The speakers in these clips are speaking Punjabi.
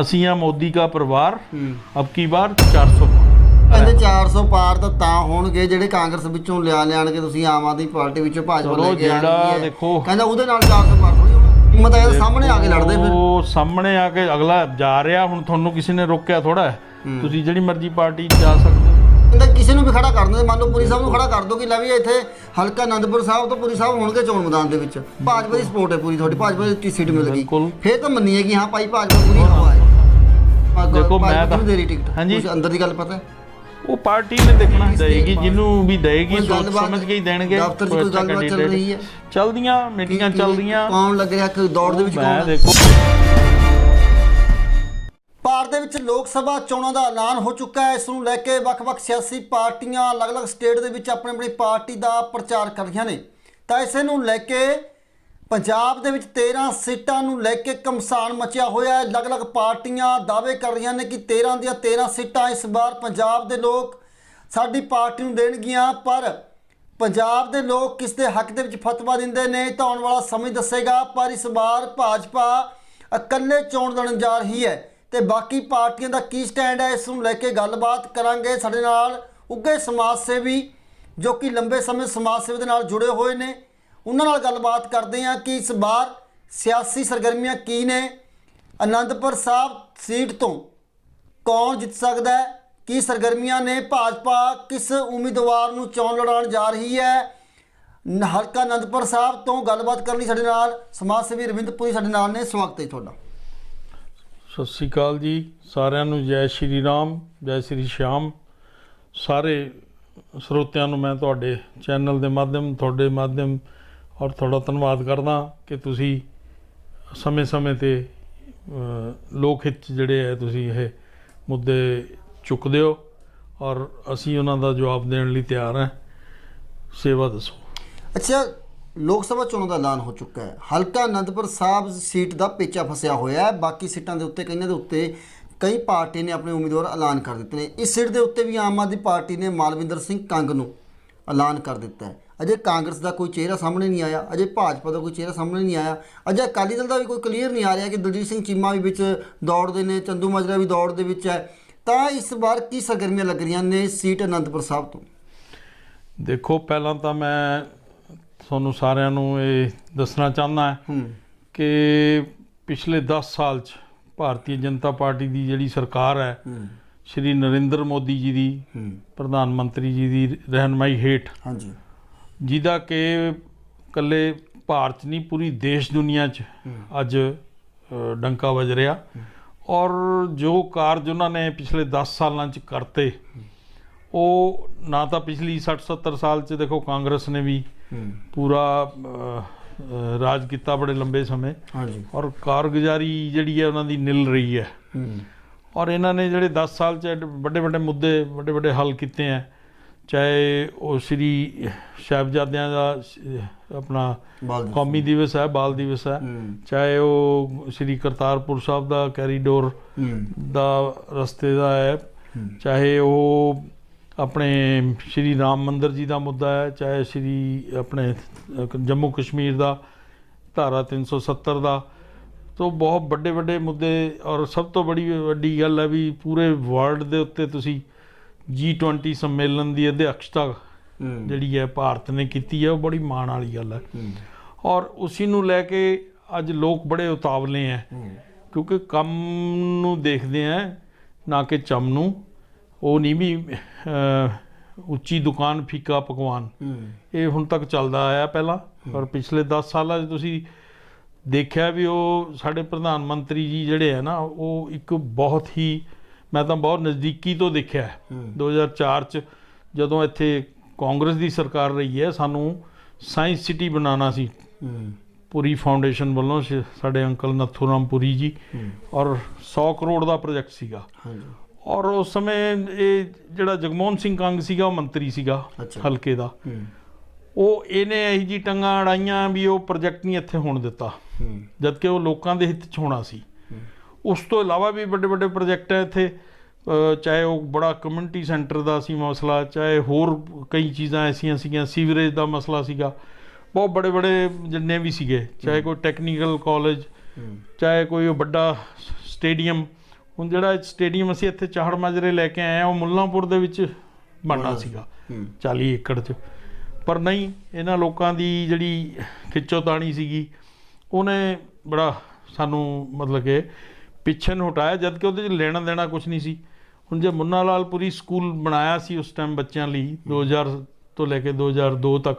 ਅਸੀਂ ਆ ਮੋਦੀ ਦਾ ਪਰਿਵਾਰ। ਅਬ ਕੀ ਬਾਰ 400 ਕਹਿੰਦੇ 400 ਪਾਰ ਤਾਂ ਤਾਂ ਹੋਣਗੇ ਜਿਹੜੇ ਕਾਂਗਰਸ ਵਿੱਚੋਂ ਲਿਆ ਲਿਆਣਗੇ ਤੁਸੀਂ ਆਮ ਆਦਮੀ ਪਾਰਟੀ ਵਿੱਚੋਂ ਭਾਜਪਾ ਲੈ ਕੇ ਜਿਹੜਾ। ਦੇਖੋ- ਕਹਿੰਦਾ ਉਹਦੇ ਨਾਲ 400 ਪਾਰ ਥੋੜੀ ਹੋਣਾ। ਹਿੰਮਤ ਹੈ ਸਾਹਮਣੇ ਆ ਕੇ ਲੜਦੇ ਫਿਰ। ਉਹ ਸਾਹਮਣੇ ਆ ਕੇ ਅਗਲਾ ਜਾ ਰਿਹਾ ਹੁਣ ਤੁਹਾਨੂੰ ਕਿਸੇ ਨੇ ਰੋਕਿਆ ਥੋੜਾ ਤੁਸੀਂ ਜਿਹੜੀ ਮਰਜ਼ੀ ਪਾਰਟੀ ਜਾ ਸਕਦੇ ਕਹਿੰਦਾ ਕਿਸੇ ਨੂੰ ਵੀ ਖੜਾ ਕਰ ਦਿੰਦੇ ਮੰਨ ਲਓ ਪੁਰੀ ਸਾਹਿਬ ਨੂੰ ਖੜਾ ਕਰ ਦੋ ਕਿ ਲੈ ਵੀ ਇੱਥੇ ਹਲਕਾ ਆਨੰਦਪੁਰ ਸਾਹਿਬ ਤੋਂ ਪੁਰੀ ਸਾਹਿਬ ਹੋਣਗੇ ਚੋਣ ਮੈਦਾਨ ਦੇ ਵਿੱਚ। ਭਾਜਪਾ ਦੀ ਸਪੋਰਟ ਹੈ ਪੂਰੀ ਤੁਹਾਡੀ ਭਾਜਪਾ ਦੀ ਸੀਟ ਮਿਲ ਗਈ ਬਿਲਕੁਲ। ਫੇਰ ਤਾਂ ਮੰਨੀਏ ਕਿ ਹਾਂ ਭਾਈ ਭਾਜਪਾ ਪੂਰੀ ਹਵਾ ਹੈ। ਦੇਖੋ, ਮੈਂ ਭਾਜਪਾ ਤਾਂ- ਨੂੰ ਦੇ ਰਹੀ ਟਿਕਟ ਹਾਂਜੀ। ਕੁਛ ਅੰਦਰ ਦੀ ਗੱਲ ਪਤਾ ਹੈ। ਉਹ ਪਾਰਟੀ ਨੇ ਦੇਖਣਾ ਦੇਗੀ ਜਿਹਨੂੰ ਵੀ ਦੇਗੀ ਕੋਈ ਸੋਚ ਗੱਲਬਾਤ ਸਮਝ ਕੇ ਹੀ ਦੇਣਗੇ ਦਫ਼ਤਰ 'ਚ ਕੋਈ ਅੱਛਾ ਗੱਲਬਾਤ ਚੱਲ candidate। ਰਹੀ ਹੈ? ਚੱਲਦੀਆਂ ਮੀਟਿੰਗਾਂ ਚੱਲਦੀਆਂ। ਕੌਣ ਲੱਗ ਰਿਹਾ ਕਿ ਦੌੜ ਦੇ ਵਿੱਚ ਮੈਂ ਕੌਣ ਹੈ? ਦੇਖੋ। ਦੇ ਵਿੱਚ ਲੋਕ ਸਭਾ ਚੋਣਾਂ ਦਾ ਐਲਾਨ ਹੋ ਚੁੱਕਾ ਹੈ। ਇਸ ਨੂੰ ਲੈ ਕੇ ਵੱਖ-ਵੱਖ ਸਿਆਸੀ ਪਾਰਟੀਆਂ ਅਲੱਗ-ਅਲੱਗ ਸਟੇਟ ਦੇ ਵਿੱਚ ਆਪਣੀ ਆਪਣੀ ਪਾਰਟੀ ਦਾ ਪ੍ਰਚਾਰ ਕਰ ਰਹੀਆਂ ਨੇ। ਤਾਂ ਇਸੇ ਨੂੰ ਲੈ ਕੇ ਪੰਜਾਬ ਦੇ ਵਿੱਚ 13 ਸੀਟਾਂ ਨੂੰ ਲੈ ਕੇ ਕਮਸਾਨ ਮਚਿਆ ਹੋਇਆ ਹੈ। ਅਲੱਗ-ਅਲੱਗ ਪਾਰਟੀਆਂ ਦਾਅਵੇ ਕਰ ਰਹੀਆਂ ਨੇ ਕਿ 13 ਦੀਆਂ 13 ਸੀਟਾਂ ਇਸ ਵਾਰ ਪੰਜਾਬ ਦੇ ਲੋਕ ਸਾਡੀ ਪਾਰਟੀ ਨੂੰ ਦੇਣਗੀਆਂ, ਪਰ ਪੰਜਾਬ ਦੇ ਲੋਕ ਕਿਸ ਦੇ ਹੱਕ ਦੇ ਵਿੱਚ ਫਤਵਾ ਦਿੰਦੇ ਨੇ ਤਾਂ ਆਉਣ ਵਾਲਾ ਸਮੇਂ ਦੱਸੇਗਾ। ਪਰ ਇਸ ਵਾਰ ਭਾਜਪਾ ਇਕੱਲੇ ਚੋਣ ਲੜਨ ਜਾ ਰਹੀ ਹੈ। ਤੇ ਬਾਕੀ ਪਾਰਟੀਆਂ ਦਾ ਕੀ ਸਟੈਂਡ ਹੈ, ਇਸ ਨੂੰ ਲੈ ਕੇ ਗੱਲਬਾਤ ਕਰਾਂਗੇ ਸਾਡੇ ਨਾਲ ਉੱਗੇ ਸਮਾਜ ਸੇਵੀ, ਜੋ ਕਿ ਲੰਬੇ ਸਮੇਂ ਸਮਾਜ ਸੇਵਾ ਦੇ ਨਾਲ ਜੁੜੇ ਹੋਏ ਨੇ। ਉਹਨਾਂ ਨਾਲ ਗੱਲਬਾਤ ਕਰਦੇ ਹਾਂ ਕਿ ਇਸ ਵਾਰ ਸਿਆਸੀ ਸਰਗਰਮੀਆਂ ਕੀ ਨੇ। ਅਨੰਦਪੁਰ ਸਾਹਿਬ ਸੀਟ ਤੋਂ ਕੌਣ ਜਿੱਤ ਸਕਦਾ ਹੈ? ਕੀ ਸਰਗਰਮੀਆਂ ਨੇ? ਭਾਜਪਾ ਕਿਸ ਉਮੀਦਵਾਰ ਨੂੰ ਚੋਣ ਲੜਾਉਣ ਜਾ ਰਹੀ ਹੈ? ਹਲਕਾ ਅਨੰਦਪੁਰ ਸਾਹਿਬ ਤੋਂ ਗੱਲਬਾਤ ਕਰਨ ਲਈ ਸਾਡੇ ਨਾਲ। ਸਮਾਜ ਸੇਵੀ ਰਵਿੰਦਰ ਪੁਰੀ ਸਾਡੇ ਨਾਲ ਨੇ। ਸਵਾਗਤ ਹੈ ਤੁਹਾਡਾ। ਸਤਿ ਸ੍ਰੀ ਅਕਾਲ ਜੀ। ਸਾਰਿਆਂ ਨੂੰ ਜੈ ਸ਼੍ਰੀ ਰਾਮ, ਜੈ ਸ਼੍ਰੀ ਸ਼ਾਮ ਸਾਰੇ ਸਰੋਤਿਆਂ ਨੂੰ ਮੈਂ ਤੁਹਾਡੇ ਚੈਨਲ ਦੇ ਮਾਧਿਅਮ, ਤੁਹਾਡੇ ਮਾਧਿਅਮ ਔਰ ਤੁਹਾਡਾ ਧੰਨਵਾਦ ਕਰਦਾ ਕਿ ਤੁਸੀਂ ਸਮੇਂ-ਸਮੇਂ ਤੇ ਲੋਕ ਹਿੱਤ 'ਚ ਜਿਹੜੇ ਹੈ, ਤੁਸੀਂ ਇਹ ਮੁੱਦੇ ਚੁੱਕਦੇ ਹੋ ਔਰ ਅਸੀਂ ਉਹਨਾਂ ਦਾ ਜਵਾਬ ਦੇਣ ਲਈ ਤਿਆਰ ਹਾਂ। ਸੇਵਾ ਦੱਸੋ। ਅੱਛਾ ਲੋਕ ਸਭਾ ਚੋਣਾਂ ਦਾ ਐਲਾਨ ਹੋ ਚੁੱਕਾ ਹੈ। ਹਲਕਾ ਅਨੰਦਪੁਰ ਸਾਹਿਬ ਸੀਟ ਦਾ ਪੇਚਾ ਫਸਿਆ ਹੋਇਆ ਹੈ। ਬਾਕੀ ਸੀਟਾਂ ਦੇ ਉੱਤੇ, ਕਈਆਂ ਦੇ ਉੱਤੇ ਕਈ ਪਾਰਟੀ ਨੇ ਆਪਣੇ ਉਮੀਦਵਾਰ ਐਲਾਨ ਕਰ ਦਿੱਤੇ ਨੇ। ਇਸ ਸੀਟ ਦੇ ਉੱਤੇ ਵੀ ਆਮ ਆਦਮੀ ਪਾਰਟੀ ਨੇ ਮਾਲਵਿੰਦਰ ਸਿੰਘ ਕੰਗ ਨੂੰ ਐਲਾਨ ਕਰ ਦਿੱਤਾ ਹੈ। ਅਜੇ ਕਾਂਗਰਸ ਦਾ ਕੋਈ ਚਿਹਰਾ ਸਾਹਮਣੇ ਨਹੀਂ ਆਇਆ, ਅਜੇ ਭਾਜਪਾ ਦਾ ਕੋਈ ਚਿਹਰਾ ਸਾਹਮਣੇ ਨਹੀਂ ਆਇਆ, ਅਜੇ ਅਕਾਲੀ ਦਲ ਦਾ ਵੀ ਕੋਈ ਕਲੀਅਰ ਨਹੀਂ ਆ ਰਿਹਾ ਕਿ ਦਲਜੀਤ ਸਿੰਘ ਚੀਮਾ ਵੀ ਵਿੱਚ ਦੌੜਦੇ ਨੇ, ਚੰਦੂ ਮਾਜਰਾ ਵੀ ਦੌੜ ਦੇ ਵਿੱਚ ਹੈ। ਤਾਂ ਇਸ ਵਾਰ ਕੀ ਸਰਗਰਮੀਆਂ ਲੱਗ ਰਹੀਆਂ ਨੇ ਸੀਟ ਅਨੰਦਪੁਰ ਸਾਹਿਬ ਤੋਂ? ਦੇਖੋ, ਪਹਿਲਾਂ ਤਾਂ ਮੈਂ ਤੁਹਾਨੂੰ ਸਾਰਿਆਂ ਨੂੰ ਇਹ ਦੱਸਣਾ ਚਾਹੁੰਦਾ ਹੂੰ ਕਿ ਪਿਛਲੇ 10 ਸਾਲ ਚ ਭਾਰਤੀ ਜਨਤਾ ਪਾਰਟੀ ਦੀ ਜਿਹੜੀ ਸਰਕਾਰ ਹੈ ਸ਼੍ਰੀ ਨਰਿੰਦਰ ਮੋਦੀ ਜੀ ਦੀ ਪ੍ਰਧਾਨ ਮੰਤਰੀ ਜੀ ਦੀ ਰਹਿਨਮਾਈ ਹੇਠ। ਹਾਂਜੀ। ਜਿਹਦਾ ਕਿ ਕੱਲੇ ਭਾਰਤ ਨਹੀਂ ਪੂਰੀ ਦੇਸ਼ ਦੁਨੀਆ 'ਚ ਅੱਜ ਡੰਕਾ ਵੱਜ ਰਿਹਾ। ਔਰ ਜੋ ਕਾਰਜ ਉਹਨਾਂ ਨੇ ਪਿਛਲੇ 10 ਸਾਲਾਂ 'ਚ ਕਰਤੇ ਉਹ ਨਾ ਤਾਂ ਪਿਛਲੀ 60 70 ਸਾਲ 'ਚ ਦੇਖੋ ਕਾਂਗਰਸ ਨੇ ਵੀ ਪੂਰਾ ਰਾਜ ਕੀਤਾ ਬੜੇ ਲੰਬੇ ਸਮੇਂ। ਹਾਂਜੀ। ਔਰ ਕਾਰਗੁਜ਼ਾਰੀ ਜਿਹੜੀ ਹੈ ਉਹਨਾਂ ਦੀ ਨਿਲ ਰਹੀ ਹੈ। ਔਰ ਇਹਨਾਂ ਨੇ ਜਿਹੜੇ 10 ਸਾਲ ਚ ਵੱਡੇ ਵੱਡੇ ਮੁੱਦੇ ਵੱਡੇ ਵੱਡੇ ਹੱਲ ਕੀਤੇ ਆ ਚਾਹੇ ਉਹ ਸ੍ਰੀ ਸਾਹਿਬਜ਼ਾਦਿਆਂ ਦਾ ਆਪਣਾ। ਕੌਮੀ ਦਿਵਸ। ਹੈ ਬਾਲ ਦਿਵਸ ਹੈ। ਚਾਹੇ ਉਹ ਸ੍ਰੀ ਕਰਤਾਰਪੁਰ ਸਾਹਿਬ ਦਾ ਕੈਰੀਡੋਰ ਦਾ ਰਸਤੇ ਦਾ ਹੂੰ। ਚਾਹੇ ਉਹ ਆਪਣੇ ਸ਼੍ਰੀ ਰਾਮ ਮੰਦਿਰ ਜੀ ਦਾ ਮੁੱਦਾ ਹੈ ਚਾਹੇ ਸ਼੍ਰੀ ਆਪਣੇ ਜੰਮੂ ਕਸ਼ਮੀਰ ਦਾ ਧਾਰਾ 370 ਦਾ। ਤੋਂ ਬਹੁਤ ਵੱਡੇ ਵੱਡੇ ਮੁੱਦੇ ਔਰ ਸਭ ਤੋਂ ਬੜੀ ਵੱਡੀ ਗੱਲ ਹੈ ਵੀ ਪੂਰੇ ਵਰਲਡ ਦੇ ਉੱਤੇ ਤੁਸੀਂ G20 ਸੰਮੇਲਨ ਦੀ ਅਧਿਕਸ਼ਤਾ ਹੂੰ। ਜਿਹੜੀ ਹੈ ਭਾਰਤ ਨੇ ਕੀਤੀ ਹੈ ਉਹ ਬੜੀ ਮਾਣ ਵਾਲੀ ਗੱਲ ਹੈ। ਔਰ ਉਸੇ ਨੂੰ ਲੈ ਕੇ ਅੱਜ ਲੋਕ ਬੜੇ ਉਤਾਵਲੇ ਹੂੰ ਕਿਉਂਕਿ ਕੰਮ ਨੂੰ ਦੇਖਦੇ ਆ ਨਾ ਕਿ ਚਮ ਨੂੰ। ਉਹ ਨਹੀਂ ਵੀ ਉੱਚੀ ਦੁਕਾਨ ਫੀਕਾ ਪਕਵਾਨ। ਇਹ ਹੁਣ ਤੱਕ ਚੱਲਦਾ ਆਇਆ ਪਹਿਲਾਂ ਪਰ ਪਿਛਲੇ 10 ਸਾਲਾਂ 'ਚ ਤੁਸੀਂ ਦੇਖਿਆ ਵੀ ਉਹ ਸਾਡੇ ਪ੍ਰਧਾਨ ਮੰਤਰੀ ਜੀ ਜਿਹੜੇ ਆ ਨਾ ਉਹ ਇੱਕ ਬਹੁਤ ਹੀ ਮੈਂ ਤਾਂ ਬਹੁਤ ਨਜ਼ਦੀਕੀ ਤੋਂ ਦੇਖਿਆ ਹੈ। ਹੂੰ। 2004 ਚ ਜਦੋਂ ਇੱਥੇ ਕਾਂਗਰਸ ਦੀ ਸਰਕਾਰ ਰਹੀ ਹੈ ਸਾਨੂੰ ਸਾਇੰਸ ਸਿਟੀ ਬਣਾਉਣਾ ਸੀ। ਪੁਰੀ ਫਾਊਂਡੇਸ਼ਨ ਵੱਲੋਂ ਸਾਡੇ ਅੰਕਲ ਨਥੂਰਾਮ ਪੁਰੀ ਜੀ। ਔਰ 100 ਕਰੋੜ ਦਾ ਪ੍ਰੋਜੈਕਟ ਸੀਗਾ। ਔਰ ਉਸ ਸਮੇਂ ਇਹ ਜਿਹੜਾ ਜਗਮੋਹਨ ਸਿੰਘ ਕੰਗ ਸੀਗਾ ਉਹ ਮੰਤਰੀ ਸੀਗਾ। ਹਲਕੇ ਦਾ। ਉਹ ਇਹਨੇ ਇਹੀ ਜੀ ਟੰਗਾਂ ਅੜਾਈਆਂ ਵੀ ਉਹ ਪ੍ਰੋਜੈਕਟ ਨਹੀਂ ਇੱਥੇ ਹੋਣ ਦਿੱਤਾ। ਜਦ ਕਿ ਉਹ ਲੋਕਾਂ ਦੇ ਹਿੱਤ 'ਚ ਹੋਣਾ ਸੀ। ਉਸ ਤੋਂ ਇਲਾਵਾ ਵੀ ਵੱਡੇ ਵੱਡੇ ਪ੍ਰੋਜੈਕਟ ਹੈ ਇੱਥੇ। ਚਾਹੇ ਉਹ ਬੜਾ ਕਮਿਊਨਿਟੀ ਸੈਂਟਰ ਦਾ ਸੀ ਮਸਲਾ ਚਾਹੇ ਹੋਰ ਕਈ ਚੀਜ਼ਾਂ ਐਸੀਆਂ ਸੀਗੀਆਂ ਸੀਵਰੇਜ ਦਾ ਮਸਲਾ ਸੀਗਾ। ਬਹੁਤ ਬੜੇ ਬੜੇ ਜਿੰਨੇ ਵੀ ਸੀਗੇ ਚਾਹੇ ਕੋਈ ਟੈਕਨੀਕਲ ਕਾਲਜ ਚਾਹੇ ਕੋਈ ਵੱਡਾ ਸਟੇਡੀਅਮ ਹੁਣ ਜਿਹੜਾ ਸਟੇਡੀਅਮ ਅਸੀਂ ਇੱਥੇ ਚਾਹੜ ਮਾਜਰੇ ਲੈ ਕੇ ਆਏ ਆ ਉਹ ਮੁੱਲਾਂਪੁਰ ਦੇ ਵਿੱਚ ਬਣਨਾ ਸੀਗਾ। ਹੂੰ। 40 ਏਕੜ 'ਚ। ਪਰ ਨਹੀਂ ਇਹਨਾਂ ਲੋਕਾਂ ਦੀ ਜਿਹੜੀ ਖਿੱਚੋਤਾਣੀ ਸੀਗੀ ਉਹਨੇ ਬੜਾ ਸਾਨੂੰ ਮਤਲਬ ਕਿ ਪਿੱਛੇ ਨੂੰ ਹਟਾਇਆ ਜਦ ਕਿ ਉਹਦੇ 'ਚ ਲੈਣਾ ਦੇਣਾ ਕੁਝ ਨਹੀਂ ਸੀ। ਹੁਣ ਜੇ ਮੁੰਨਾ ਲਾਲ ਪੁਰੀ ਸਕੂਲ ਬਣਾਇਆ ਸੀ ਉਸ ਟਾਈਮ ਬੱਚਿਆਂ ਲਈ 2000 ਤੋਂ ਲੈ ਕੇ 2002 ਤੱਕ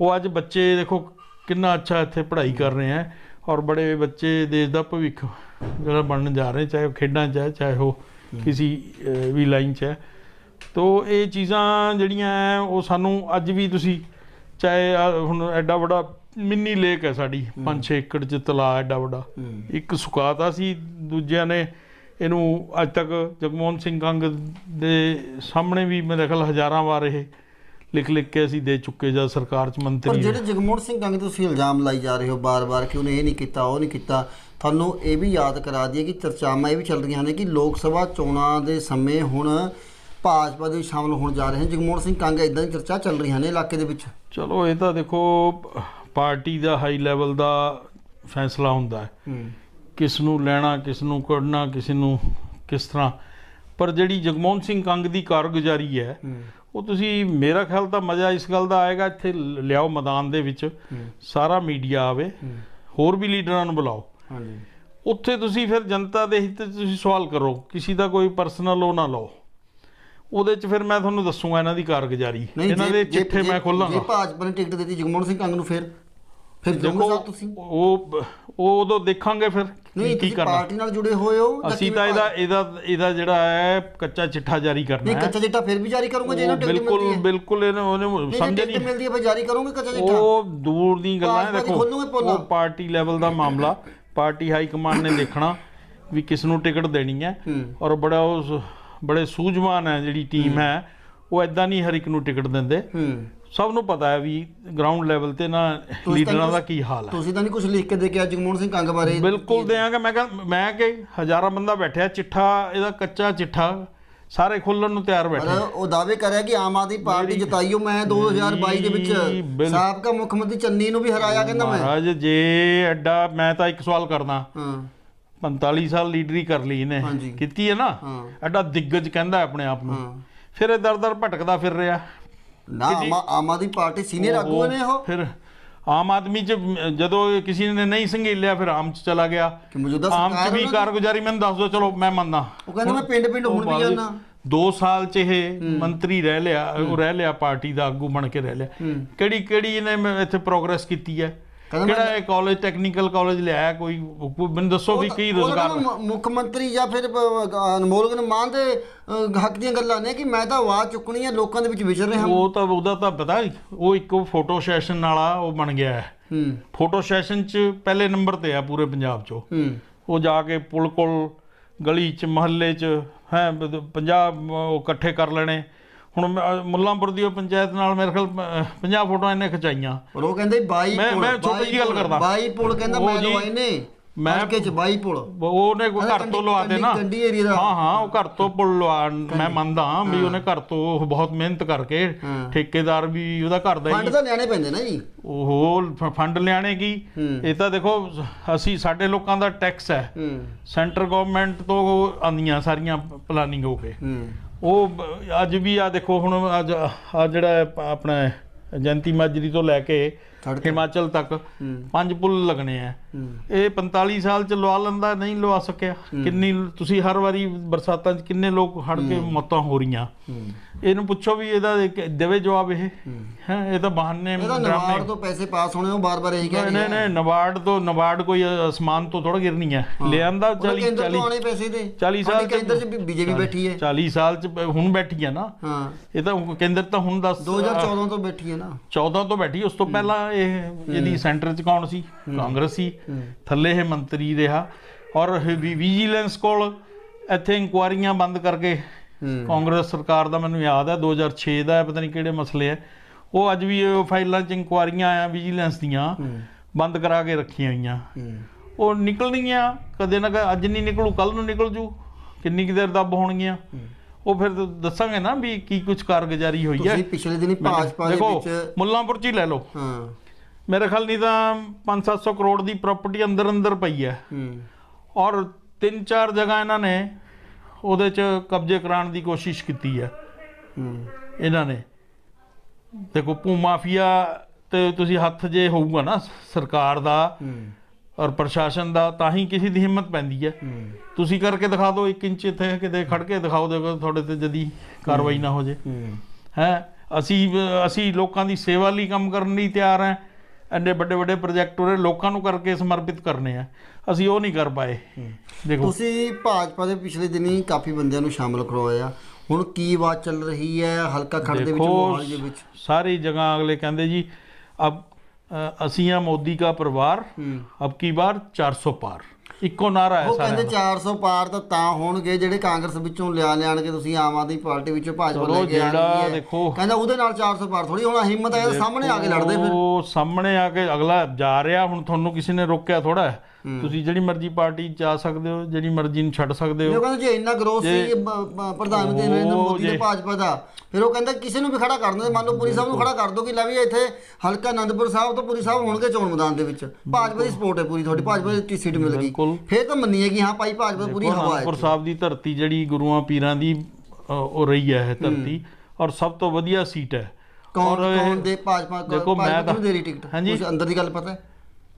ਉਹ ਅੱਜ ਬੱਚੇ ਦੇਖੋ ਕਿੰਨਾ ਅੱਛਾ ਇੱਥੇ ਪੜ੍ਹਾਈ ਕਰ ਰਹੇ ਹੈ ਔਰ ਬੜੇ ਬੱਚੇ ਦੇਸ਼ ਦਾ ਭਵਿੱਖ ਜਿਹੜਾ ਬਣਨ ਜਾ ਰਹੇ ਚਾਹੇ ਉਹ ਖੇਡਾਂ 'ਚ ਹੈ ਚਾਹੇ ਉਹ ਕਿਸੇ ਵੀ ਲਾਈਨ 'ਚ ਹੈ। ਤੋ ਇਹ ਚੀਜ਼ਾਂ ਜਿਹੜੀਆਂ ਹੈ ਉਹ ਸਾਨੂੰ ਅੱਜ ਵੀ ਤੁਸੀਂ ਚਾਹੇ ਹੁਣ ਐਡਾ ਵੱਡਾ ਮਿੰਨੀ ਲੇਕ ਹੈ ਸਾਡੀ 5-6 ਏਕੜ ਚ ਤਲਾਅ ਐਡਾ ਵੱਡਾ। ਇੱਕ ਸੁਕਾਤਾ ਸੀ ਦੂਜਿਆਂ ਨੇ ਇਹਨੂੰ ਅੱਜ ਤੱਕ ਜਗਮੋਹਨ ਸਿੰਘ ਕੰਗ ਦੇ ਸਾਹਮਣੇ ਵੀ ਮੇਰੇ ਖਿਆਲ ਹਜ਼ਾਰਾਂ ਵਾਰ ਇਹ ਲਿਖ ਲਿਖ ਕੇ ਅਸੀਂ ਦੇ ਚੁੱਕੇ ਜਦ ਸਰਕਾਰ ਚ ਪਰ ਮੰਤਰੀ ਜਿਹੜੇ ਜਗਮੋਹਨ ਸਿੰਘ ਕੰਗ ਤੇ ਤੁਸੀਂ ਇਲਜ਼ਾਮ ਲਾਈ ਜਾ ਰਹੇ ਹੋ ਬਾਰ-ਬਾਰ ਕਿ ਉਹਨੇ ਇਹ ਨਹੀਂ ਕੀਤਾ ਉਹ ਨਹੀਂ ਕੀਤਾ ਤੁਹਾਨੂੰ ਇਹ ਵੀ ਯਾਦ ਕਰਾ ਦਈਏ ਕਿ ਚਰਚਾਵਾਂ ਇਹ ਵੀ ਚੱਲ ਰਹੀਆਂ ਨੇ ਕਿ ਲੋਕ ਸਭਾ ਚੋਣਾਂ ਦੇ ਸਮੇਂ ਹੁਣ ਭਾਜਪਾ ਦੇ ਸ਼ਾਮਲ ਹੋਣ ਜਾ ਰਹੇ ਹਨ ਜਗਮੋਹਨ ਸਿੰਘ ਕੰਗ ਇਦਾਂ ਦੀ ਚਰਚਾ ਚੱਲ ਰਹੀਆਂ ਨੇ ਇਲਾਕੇ ਦੇ ਵਿੱਚ? ਚਲੋ ਇਹ ਤਾਂ ਦੇਖੋ ਪਾਰਟੀ ਦਾ ਹਾਈ ਲੈਵਲ ਦਾ ਫੈਸਲਾ ਹੁੰਦਾ ਹੈ। ਕਿਸ ਨੂੰ ਲੈਣਾ ਕਿਸ ਨੂੰ ਕੱਢਣਾ ਕਿਸੇ ਨੂੰ ਕਿਸ ਤਰ੍ਹਾਂ। ਪਰ ਜਿਹੜੀ ਜਗਮੋਹਨ ਸਿੰਘ ਕੰਗ ਦੀ ਕਾਰਗੁਜ਼ਾਰੀ ਹੂੰ। ਉਹ ਤੁਸੀਂ ਮੇਰਾ ਖਿਆਲ ਤਾਂ ਮਜ਼ਾ ਇਸ ਗੱਲ ਦਾ ਆਏਗਾ ਇੱਥੇ ਲਿਆਓ ਮੈਦਾਨ ਦੇ ਵਿੱਚ ਸਾਰਾ ਮੀਡੀਆ ਆਵੇ ਹੋਰ ਵੀ ਲੀਡਰਾਂ ਨੂੰ ਬੁਲਾਓ। ਹਾਂਜੀ। ਉੱਥੇ ਤੁਸੀਂ ਫਿਰ ਜਨਤਾ ਦੇ ਹਿੱਤ 'ਚ ਤੁਸੀਂ ਸਵਾਲ ਕਰੋ ਕਿਸੇ ਦਾ ਕੋਈ ਪਰਸਨਲ ਉਹ ਨਾ ਲਓ। ਉਹਦੇ 'ਚ ਫਿਰ ਮੈਂ ਤੁਹਾਨੂੰ ਦੱਸੂਗਾ ਇਹਨਾਂ ਦੀ ਕਾਰਗੁਜ਼ਾਰੀ। ਇਹਨਾਂ ਦੇ ਚਿੱਠੇ ਮੈਂ ਖੋਲਾਂਗਾ। ਜੇ ਭਾਜਪਾ ਨੇ ਟਿਕਟ ਦਿੱਤੀ ਜਗਮੋਹਨ ਸਿੰਘ ਕੰਗ ਨੂੰ ਫਿਰ? ਫਿਰ ਦੇਖੋ ਸਾਹਿਬ ਤੁਸੀਂ। ਉਹ ਉਹ ਉਦੋਂ ਦੇਖਾਂਗੇ ਫਿਰ ਨਹੀਂ ਕੀ ਤੁਸੀਂ ਕਰਨਾ। ਪਾਰਟੀ ਨਾਲ ਜੁੜੇ ਹੋਏ ਹੋ ਜਾਂ ਅਸੀਂ ਕਿਵੇਂ ਤਾਂ ਇਹਦਾ ਇਹਦਾ ਇਹਦਾ ਜਿਹੜਾ ਹੈ ਕੱਚਾ ਚਿੱਠਾ ਜਾਰੀ ਕਰਨਾ ਨਹੀਂ ਹੈ। ਕੱਚਾ ਚਿੱਟਾ ਫਿਰ ਵੀ ਜਾਰੀ ਕਰੋਗੇ ਜੇ ਇਹਨਾਂ ਉਹ ਟਿਕਟ ਮਿਲਦੀ ਬਿਲਕੁਲ ਹੈ। ਬਿਲਕੁਲ ਇਹਨੇ ਉਹਨੇ ਨਹੀਂ ਸਮਝ ਟਿਕਟ ਨਹੀਂ। ਮਿਲਦੀ ਹੈ ਫਿਰ ਜਾਰੀ ਕਰੋਗੇ ਕੱਚਾ ਚਿੱਠਾ? ਉਹ ਦੂਰ ਦੀ ਗੱਲਾਂ ਹੈ ਭਾਜਪਾ ਦੀ ਦੇਖੋ ਖੋਲੂਗੇ ਪੋਲਾਂ। ਉਹ ਪਾਰਟੀ ਲੈਵਲ ਦਾ ਮਾਮਲਾ। ਪਾਰਟੀ ਹਾਈ ਕਮਾਂਡ ਨੇ ਦੇਖਣਾ ਵੀ ਕਿਸ ਨੂੰ ਟਿਕਟ ਦੇਣੀ ਹੈ। ਹੂੰ। ਔਰ ਬੜਾ ਉਸ ਬੜੇ ਸੂਝਵਾਨ ਹੈ ਜਿਹੜੀ ਟੀਮ ਹੈ। ਉਹ ਐਦਾਂ ਨਹੀਂ ਹਰ ਇੱਕ ਨੂੰ ਟਿਕਟ ਦਿੰਦੇ। ਹੂੰ। ਸਭ ਨੂੰ ਪਤਾ ਹੈ ਵੀ ਗਰਾਊਂਡ ਲੈਵਲ ਤੇ ਨਾ ਲੀਡਰਾਂ ਦਾ ਕੀ ਹਾਲ ਹੈ। ਤੁਸੀਂ ਤਾਂ ਨਹੀਂ ਕੁਝ ਲਿਖ ਕੇ ਦੇ ਕੇ ਜਗਮੋਹਨ ਸਿੰਘ ਕੰਗ ਬਾਰੇ। ਬਿਲਕੁਲ ਦਿਆਂਗਾ ਮੈਂ ਕਿਹਾ ਮੈਂ ਕਿ ਹਜ਼ਾਰਾਂ ਬੰਦਾ ਬੈਠਿਆ ਚਿੱਠਾ ਇਹਦਾ ਕੱਚਾ ਚਿੱਠਾ ਸਾਰੇ ਖੋਲਣ ਨੂੰ ਤਿਆਰ ਬੈਠੇ। ਉਹ ਦਾਅਵੇ ਕਰਿਆ ਕਿ ਆਮ ਆਦਮੀ ਪਾਰਟੀ ਜਿਤਾਈਓ ਮੈਂ 2022 ਦੇ ਵਿੱਚ। ਸਾਬਕਾ ਮੁੱਖ ਮੰਤਰੀ ਚੰਨੀ ਨੂੰ ਵੀ ਹਰਾਇਆ ਕਹਿੰਦਾ ਮੈਂ। ਮਹਾਰਾਜ ਜੇ ਐਡਾ ਮੈਂ ਤਾਂ ਇੱਕ ਸਵਾਲ ਕਰਦਾ। ਹਾਂ। 45 ਸਾਲ ਲੀਡਰੀ ਕਰ ਲਈ ਇਹਨੇ। ਕੀਤੀ ਹੈ ਨਾ? ਐਡਾ ਦਿੱਗਜ ਕਹਿੰਦਾ ਆਪਣੇ ਆਪ ਨੂੰ। ਫਿਰ ਇਹ ਦਰ ਦਰ ਭਟਕਦਾ ਫਿਰ ਰਿਹਾ। ਨਾ ਆਮ ਆਮ ਆਦਮੀ ਪਾਰਟੀ ਸੀਨੀਅਰ ਆਗੂ ਨੇ ਉਹ। ਫਿਰ ਆਮ ਆਦਮੀ ਚ ਜਦੋਂ ਕਿਸੇ ਨੇ ਨਹੀਂ ਸੰਘੇਲਿਆ ਫਿਰ ਆਮ ਚ ਚਲਾ ਗਿਆ। ਕਿ ਮੌਜੂਦਾ ਆਮ ਚ ਸਰਕਾਰ ਵੀ ਦੀ- ਕਾਰਗੁਜ਼ਾਰੀ ਮੈਨੂੰ ਦੱਸ ਦਿਓ ਚਲੋ ਮੈਂ ਮੰਨਦਾ। ਉਹ ਕਹਿੰਦਾ ਮੈਂ ਪਿੰਡ ਪਿੰਡ ਹੁਣ ਵੀ ਜਾਣਾ 2 ਸਾਲ ਚ ਇਹ ਮੰਤਰੀ ਰਹਿ ਲਿਆ ਉਹ ਰਹਿ ਲਿਆ ਪਾਰਟੀ ਦਾ ਆਗੂ ਬਣ ਕੇ ਰਹਿ ਲਿਆ। ਕਿਹੜੀ ਕਿਹੜੀ ਇਹਨੇ ਇੱਥੇ ਪ੍ਰੋਗਰੈਸ ਕੀਤੀ ਹੈ? ਕਿਹੜਾ ਇਹ ਕਾਲਜ ਟੈਕਨੀਕਲ ਕਾਲਜ ਲਿਆਇਆ ਕੋਈ? ਮੈਨੂੰ ਦੱਸੋ ਵੀ ਕੀ ਰੋਜ਼ਗਾਰ ਮੁੱਖ ਮੰਤਰੀ ਜਾਂ ਫਿਰ ਅਨਮੋਲ ਗਨ ਮਾਨ ਦੇ ਹੱਕ ਦੀਆਂ ਗੱਲਾਂ ਨੇ ਕਿ ਮੈਂ ਤਾਂ ਆਵਾਜ਼ ਚੁੱਕਣੀ ਹੈ ਲੋਕਾਂ ਦੇ ਵਿੱਚ ਵਿਚਰ ਰਿਹਾ ਹਾਂ। ਉਹ ਤਾਂ ਉਹਦਾ ਤਾਂ ਪਤਾ ਉਹ ਇੱਕ ਫੋਟੋ ਸੈਸ਼ਨ ਵਾਲਾ ਉਹ ਬਣ ਗਿਆ ਹੈ। ਹੂੰ। ਫੋਟੋ ਸੈਸ਼ਨ ਚ ਪਹਿਲੇ ਨੰਬਰ ਤੇ ਆ ਪੂਰੇ ਪੰਜਾਬ ਚੋਂ। ਹੂੰ। ਉਹ ਜਾ ਕੇ ਪੁਲ ਕੋਲ ਗਲੀ ਚ ਮਹੱਲੇ ਚ ਹੈ ਪੰਜਾਬ ਉਹ ਇਕੱਠੇ ਕਰ ਲੈਣੇ। ਹੁਣ ਮੁੱਲਾਂਪੁਰ ਦੀ ਉਹ ਪੰਚਾਇਤ ਨਾਲ ਮੇਰੇ ਖਿਆਲ 50 ਫੋਟੋਆਂ ਇਹਨੇ ਖਿਚਾਈਆਂ। ਪਰ ਉਹ ਕਹਿੰਦੇ 22 ਮੈਂ- ਪੁਲ ਮੈਂ ਛੋਟੀ ਜਿਹੀ ਗੱਲ ਕਰਦਾ। 22 ਪੁਲ ਕਹਿੰਦਾ ਮੈਂ ਜੀ, ਲਵਾਏ ਨੇ ਮੈਂ- ਚ 22 ਪੁਲ। ਉਹਨੇ ਕੋਈ ਘਰ ਤੋਂ ਲਵਾ ਦੇ। ਨਾ। ਹਾਂ ਹਾਂ ਉਹ ਘਰ ਤੋਂ ਪੁਲ ਲਵਾ ਮੈਂ ਮੰਨਦਾ ਵੀ ਉਹਨੇ ਘਰ ਤੋਂ ਉਹ ਬਹੁਤ ਮਿਹਨਤ ਕਰਕੇ। ਠੇਕੇਦਾਰ ਵੀ ਉਹਦਾ ਘਰ ਦਾ ਫੰਡ ਹੀ ਤਾਂ ਲੈਣੇ ਪੈਂਦੇ ਨਾ ਜੀ। ਉਹ ਫੰਡ ਲਿਆਣੇ ਕੀ। ਇਹ ਤਾਂ ਦੇਖੋ ਅਸੀਂ ਸਾਡੇ ਲੋਕਾਂ ਦਾ ਟੈਕਸ ਹੈ। ਸੈਂਟਰ ਗਵਰਨਮੈਂਟ ਤੋਂ ਆਂਦੀਆਂ ਸਾਰੀਆਂ ਪਲਾਨਿੰਗ ਹੋ ਕੇ। ਉਹ ਅੱਜ ਵੀ ਆ ਦੇਖੋ ਹੁਣ ਅੱਜ, ਆ ਜਿਹੜਾ ਹੈ ਪ- ਆਪਣਾ ਜੰਤੀ ਮਾਜਰੀ ਤੋਂ ਲੈ ਕੇ ਹਿਮਾਚਲ ਤੱਕ। ਪੰਜ ਪੁਲ ਲੱਗਣੇ ਆ। ਇਹ 45 ਸਾਲ ਚ ਲਵਾ ਲੈਂਦਾ ਨਹੀਂ ਲਵਾ ਸਕਿਆ। ਕਿੰਨੀ ਤੁਸੀਂ ਹਰ ਵਾਰੀ ਬਰਸਾਤਾਂ ਚ ਕਿੰਨੇ ਲੋਕ ਹੜ ਕੇ ਮੌਤਾਂ ਹੋ ਰਹੀਆਂ। ਇਹਨੂੰ ਪੁੱਛੋ ਵੀ ਇਹਦਾ ਦੇਵੇ ਜਵਾਬ ਇਹ। ਹੈ। ਇਹ ਤਾਂ ਬਹਾਨੇ ਇਹਦਾ ਡਰਾਮੇ। ਨਵਾਰ ਤੋਂ ਪੈਸੇ ਪਾਸ ਹੋਣੇ ਉਹ ਬਾਰ-ਬਾਰ ਇਹੀ ਕਹਿ ਨਹੀਂ ਨਹੀਂ ਨਵਾਰਡ ਤੋਂ ਨਵਾਰਡ ਕੋਈ ਅਸਮਾਨ ਤੋਂ ਥੋੜਾ ਗਿਰਨੀ ਹੈ। ਲਿਆਂਦਾ ਉਹ 40 ਕੇਂਦਰ ਤੋਂ 40 ਆਣੇ ਪੈਸੇ ਦੇ। 40 ਸਾਲ ਕੇਂਦਰ ਚ ਬੀਜੇਪੀ ਬੈਠੀ ਹੈ। 40 ਸਾਲ ਚ ਹੁਣ ਬੈਠੀ ਹੈ ਨਾ। ਹਾਂ। ਇਹ ਤਾਂ ਕੇਂਦਰ ਤਾਂ ਹੁਣ ਦੱਸ 2014 ਤੋਂ ਬੈਠੀ ਹੈ ਨਾ। 14 ਤੋਂ ਬੈਠੀ ਉਸ ਤੋਂ ਪਹਿਲਾਂ ਇਹ ਇਹਦੀ ਸੈਂਟਰ ਚ ਕੌਣ ਸੀ? ਕਾਂਗਰਸ ਸੀ। ਥੱਲੇ ਇਹ ਮੰਤਰੀ ਰਿਹਾ। ਔਰ ਵਿਜੀਲੈਂਸ ਕੋਲ ਇੱਥੇ ਇਨਕੁਆਰੀਆਂ ਬੰਦ ਕਰਕੇ ਕਾਂਗਰਸ ਸਰਕਾਰ ਦਾ ਮੈਨੂੰ ਯਾਦ ਹੈ 2006 ਦਾ ਪਤਾ ਨਹੀਂ ਕਿਹੜੇ ਮਸਲੇ ਹੈ। ਉਹ ਅੱਜ ਵੀ ਫਾਈਲਾਂ 'ਚ ਇਨਕੁਆਰੀਆਂ ਆ ਵਿਜੀਲੈਂਸ ਦੀਆਂ। ਬੰਦ ਕਰਾ ਕੇ ਰੱਖੀਆਂ ਹੋਈਆਂ। ਉਹ ਨਿਕਲਣਗੀਆਂ ਕਦੇ ਨਾ ਕਦੇ ਅੱਜ ਨਹੀਂ ਨਿਕਲੂ ਕੱਲ ਨੂੰ ਨਿਕਲ ਜੂ। ਕਿੰਨੀ ਕੁ ਦੇਰ ਦੱਬ ਹੋਣਗੀਆਂ। ਉਹ ਫਿਰ ਦੱਸਾਂਗੇ ਨਾ ਵੀ ਕੀ ਕੁਝ ਕਾਰਗੁਜ਼ਾਰੀ ਹੋਈ ਹੈ। ਤੁਸੀਂ ਪਿਛਲੇ ਦਿਨੀ ਭਾਜਪਾ ਦੇ ਵਿੱਚ ਮੁੱਲਾਂਪੁਰ ਚ ਹੀ ਲੈ ਲਓ। ਹਾਂ। ਮੇਰੇ ਖਿਆਲ ਨਹੀਂ ਤਾਂ 5-700 ਕਰੋੜ ਦੀ ਪ੍ਰਾਪਰਟੀ ਅੰਦਰ ਅੰਦਰ ਪਈ ਹੈ। ਔਰ ਤਿੰਨ ਚਾਰ ਜਗ੍ਹਾ ਇਹਨਾਂ ਨੇ ਉਹਦੇ 'ਚ ਕਬਜ਼ੇ ਕਰਾਉਣ ਦੀ ਕੋਸ਼ਿਸ਼ ਕੀਤੀ ਹੈ। ਇਹਨਾਂ ਨੇ। ਦੇਖੋ ਭੂ ਮਾਫੀਆ ਤੇ ਤੁਸੀਂ ਹੱਥ ਜੇ ਹੋਊਗਾ ਨਾ ਸਰਕਾਰ ਦਾ ਔਰ ਪ੍ਰਸ਼ਾਸਨ ਦਾ ਤਾਂ ਹੀ ਕਿਸੇ ਦੀ ਹਿੰਮਤ ਪੈਂਦੀ ਹੈ। ਤੁਸੀਂ ਕਰਕੇ ਦਿਖਾ ਦਿਓ 1 ਇੰਚ ਇੱਥੇ ਕਿਤੇ ਖੜ ਕੇ ਦਿਖਾਓ ਦੇਖੋ ਤੁਹਾਡੇ ਤੇ ਜਦੀ ਕਾਰਵਾਈ ਨਾ ਹੋ ਜੇ। ਹੈ। ਅਸੀਂ ਅਸੀਂ ਲੋਕਾਂ ਦੀ ਸੇਵਾ ਲਈ ਕੰਮ ਕਰਨ ਲਈ ਤਿਆਰ ਹਾਂ। ਐਨੇ ਵੱਡੇ ਵੱਡੇ ਪ੍ਰੋਜੈਕਟ ਉਰੇ ਲੋਕਾਂ ਨੂੰ ਕਰਕੇ ਸਮਰਪਿਤ ਕਰਨੇ ਆ। ਅਸੀਂ ਉਹ ਨਹੀਂ ਕਰ ਪਾਏ। ਦੇਖੋ। ਤੁਸੀਂ ਭਾਜਪਾ ਦੇ ਪਿਛਲੇ ਦਿਨੀ ਕਾਫੀ ਬੰਦਿਆਂ ਨੂੰ ਸ਼ਾਮਲ ਕਰਵਾਇਆ ਹੁਣ ਕੀ ਬਾਤ ਚੱਲ ਰਹੀ ਹੈ? ਹਲਕਾ ਖੜ ਦੇ ਵਿੱਚ ਮੋਹਾਲੀ ਦੇ ਵਿੱਚ। ਸਾਰੀ ਜਗ੍ਹਾ ਅਗਲੇ ਕਹਿੰਦੇ ਜੀ ਅਬ ਅਸੀਂ ਆ ਮੋਦੀ ਦਾ ਪਰਿਵਾਰ ਅਬ ਕੀ ਬਾਰ 400 ਪਾਰ। ਇੱਕੋ ਨਾਰਾ ਹੈ ਉਹ ਕਹਿੰਦੇ 400 ਪਾਰ ਤਾਂ ਤਾਂ ਹੋਣਗੇ ਜਿਹੜੇ ਕਾਂਗਰਸ ਵਿੱਚੋਂ ਲਿਆ ਲਿਆਣਗੇ ਤੁਸੀਂ ਆਮ ਆਦਮੀ ਪਾਰਟੀ ਵਿੱਚੋਂ ਭਾਜਪਾ ਲੈ ਕੇ ਜਿਹੜਾ ਦੇਖੋ- ਕਹਿੰਦਾ ਉਹਦੇ ਨਾਲ 400 ਪਾਰ ਥੋੜੀ ਹੁਣ ਹਿੰਮਤ ਹੈ ਸਾਹਮਣੇ ਆ ਕੇ ਲੜਦੇ ਫਿਰ। ਉਹ ਸਾਹਮਣੇ ਆ ਕੇ ਅਗਲਾ ਜਾ ਰਿਹਾ ਹੁਣ ਤੁਹਾਨੂੰ ਕਿਸੇ ਨੇ ਰੋਕਿਆ ਥੋੜਾ ਤੁਸੀਂ ਜਿਹੜੀ ਮਰਜ਼ੀ ਪਾਰਟੀ 'ਚ ਜਾ ਸਕਦੇ ਹੋ ਜਿਹੜੀ ਮਰਜ਼ੀ ਨੂੰ ਛੱਡ ਸਕਦੇ ਹੋ। ਕਹਿੰਦੇ ਜੇ ਇੰਨਾ ਗਰੋਸ ਜੇ- ਸੀ ਪ੍ਰਧਾਨ ਮੰਤਰੀ ਨਰਿੰਦਰ ਮੋਦੀ ਦੇ ਭਾਜਪਾ ਦਾ ਫਿਰ ਉਹ ਕਹਿੰਦਾ ਕਿਸੇ ਨੂੰ ਵੀ ਖੜਾ ਕਰ ਦਿੰਦੇ ਮੰਨ ਲਓ ਪੁਰੀ ਸਾਹਿਬ ਨੂੰ ਖੜਾ ਕਰ ਦੋ ਕਿ ਲੈ ਵੀ ਇੱਥੇ ਹਲਕਾ ਆਨੰਦਪੁਰ ਸਾਹਿਬ ਤੋਂ ਪੁਰੀ ਸਾਹਿਬ ਹੋਣਗੇ ਚੋਣ ਮੈਦਾਨ ਦੇ ਵਿੱਚ। ਭਾਜਪਾ ਦੀ ਸਪੋਰਟ ਹੈ ਪੂਰੀ ਤੁਹਾਡੀ ਭਾਜਪਾ ਦੀ ਸੀਟ ਮਿਲ ਗਈ। ਫਿਰ ਤਾਂ ਮੰਨੀਏ ਕਿ ਹਾਂ ਭਾਈ ਭਾਜਪਾ ਪੂਰੀ ਹਵਾ ਹੈ ਅਨੰਦਪੁਰ ਸਾਹਿਬ ਦੀ ਧਰਤੀ ਜਿਹੜੀ ਗੁਰੂਆਂ ਪੀਰਾਂ ਦੀ ਉਹ ਰਹੀ ਹੈ ਇਹ ਧਰਤੀ ਔਰ ਸਭ ਤੋਂ ਵਧੀਆ ਸੀਟ ਹੈ। ਕੌਣ ਕੌਣ ਦੇ ਭਾਜਪਾ ਮੈਂ ਭਾਜਪਾ ਦੇ ਰਹੀ ਟਿਕਟ ਹਾਂਜੀ। ਅੰਦਰ ਦੀ ਗੱਲ ਪਤਾ ਹੈ?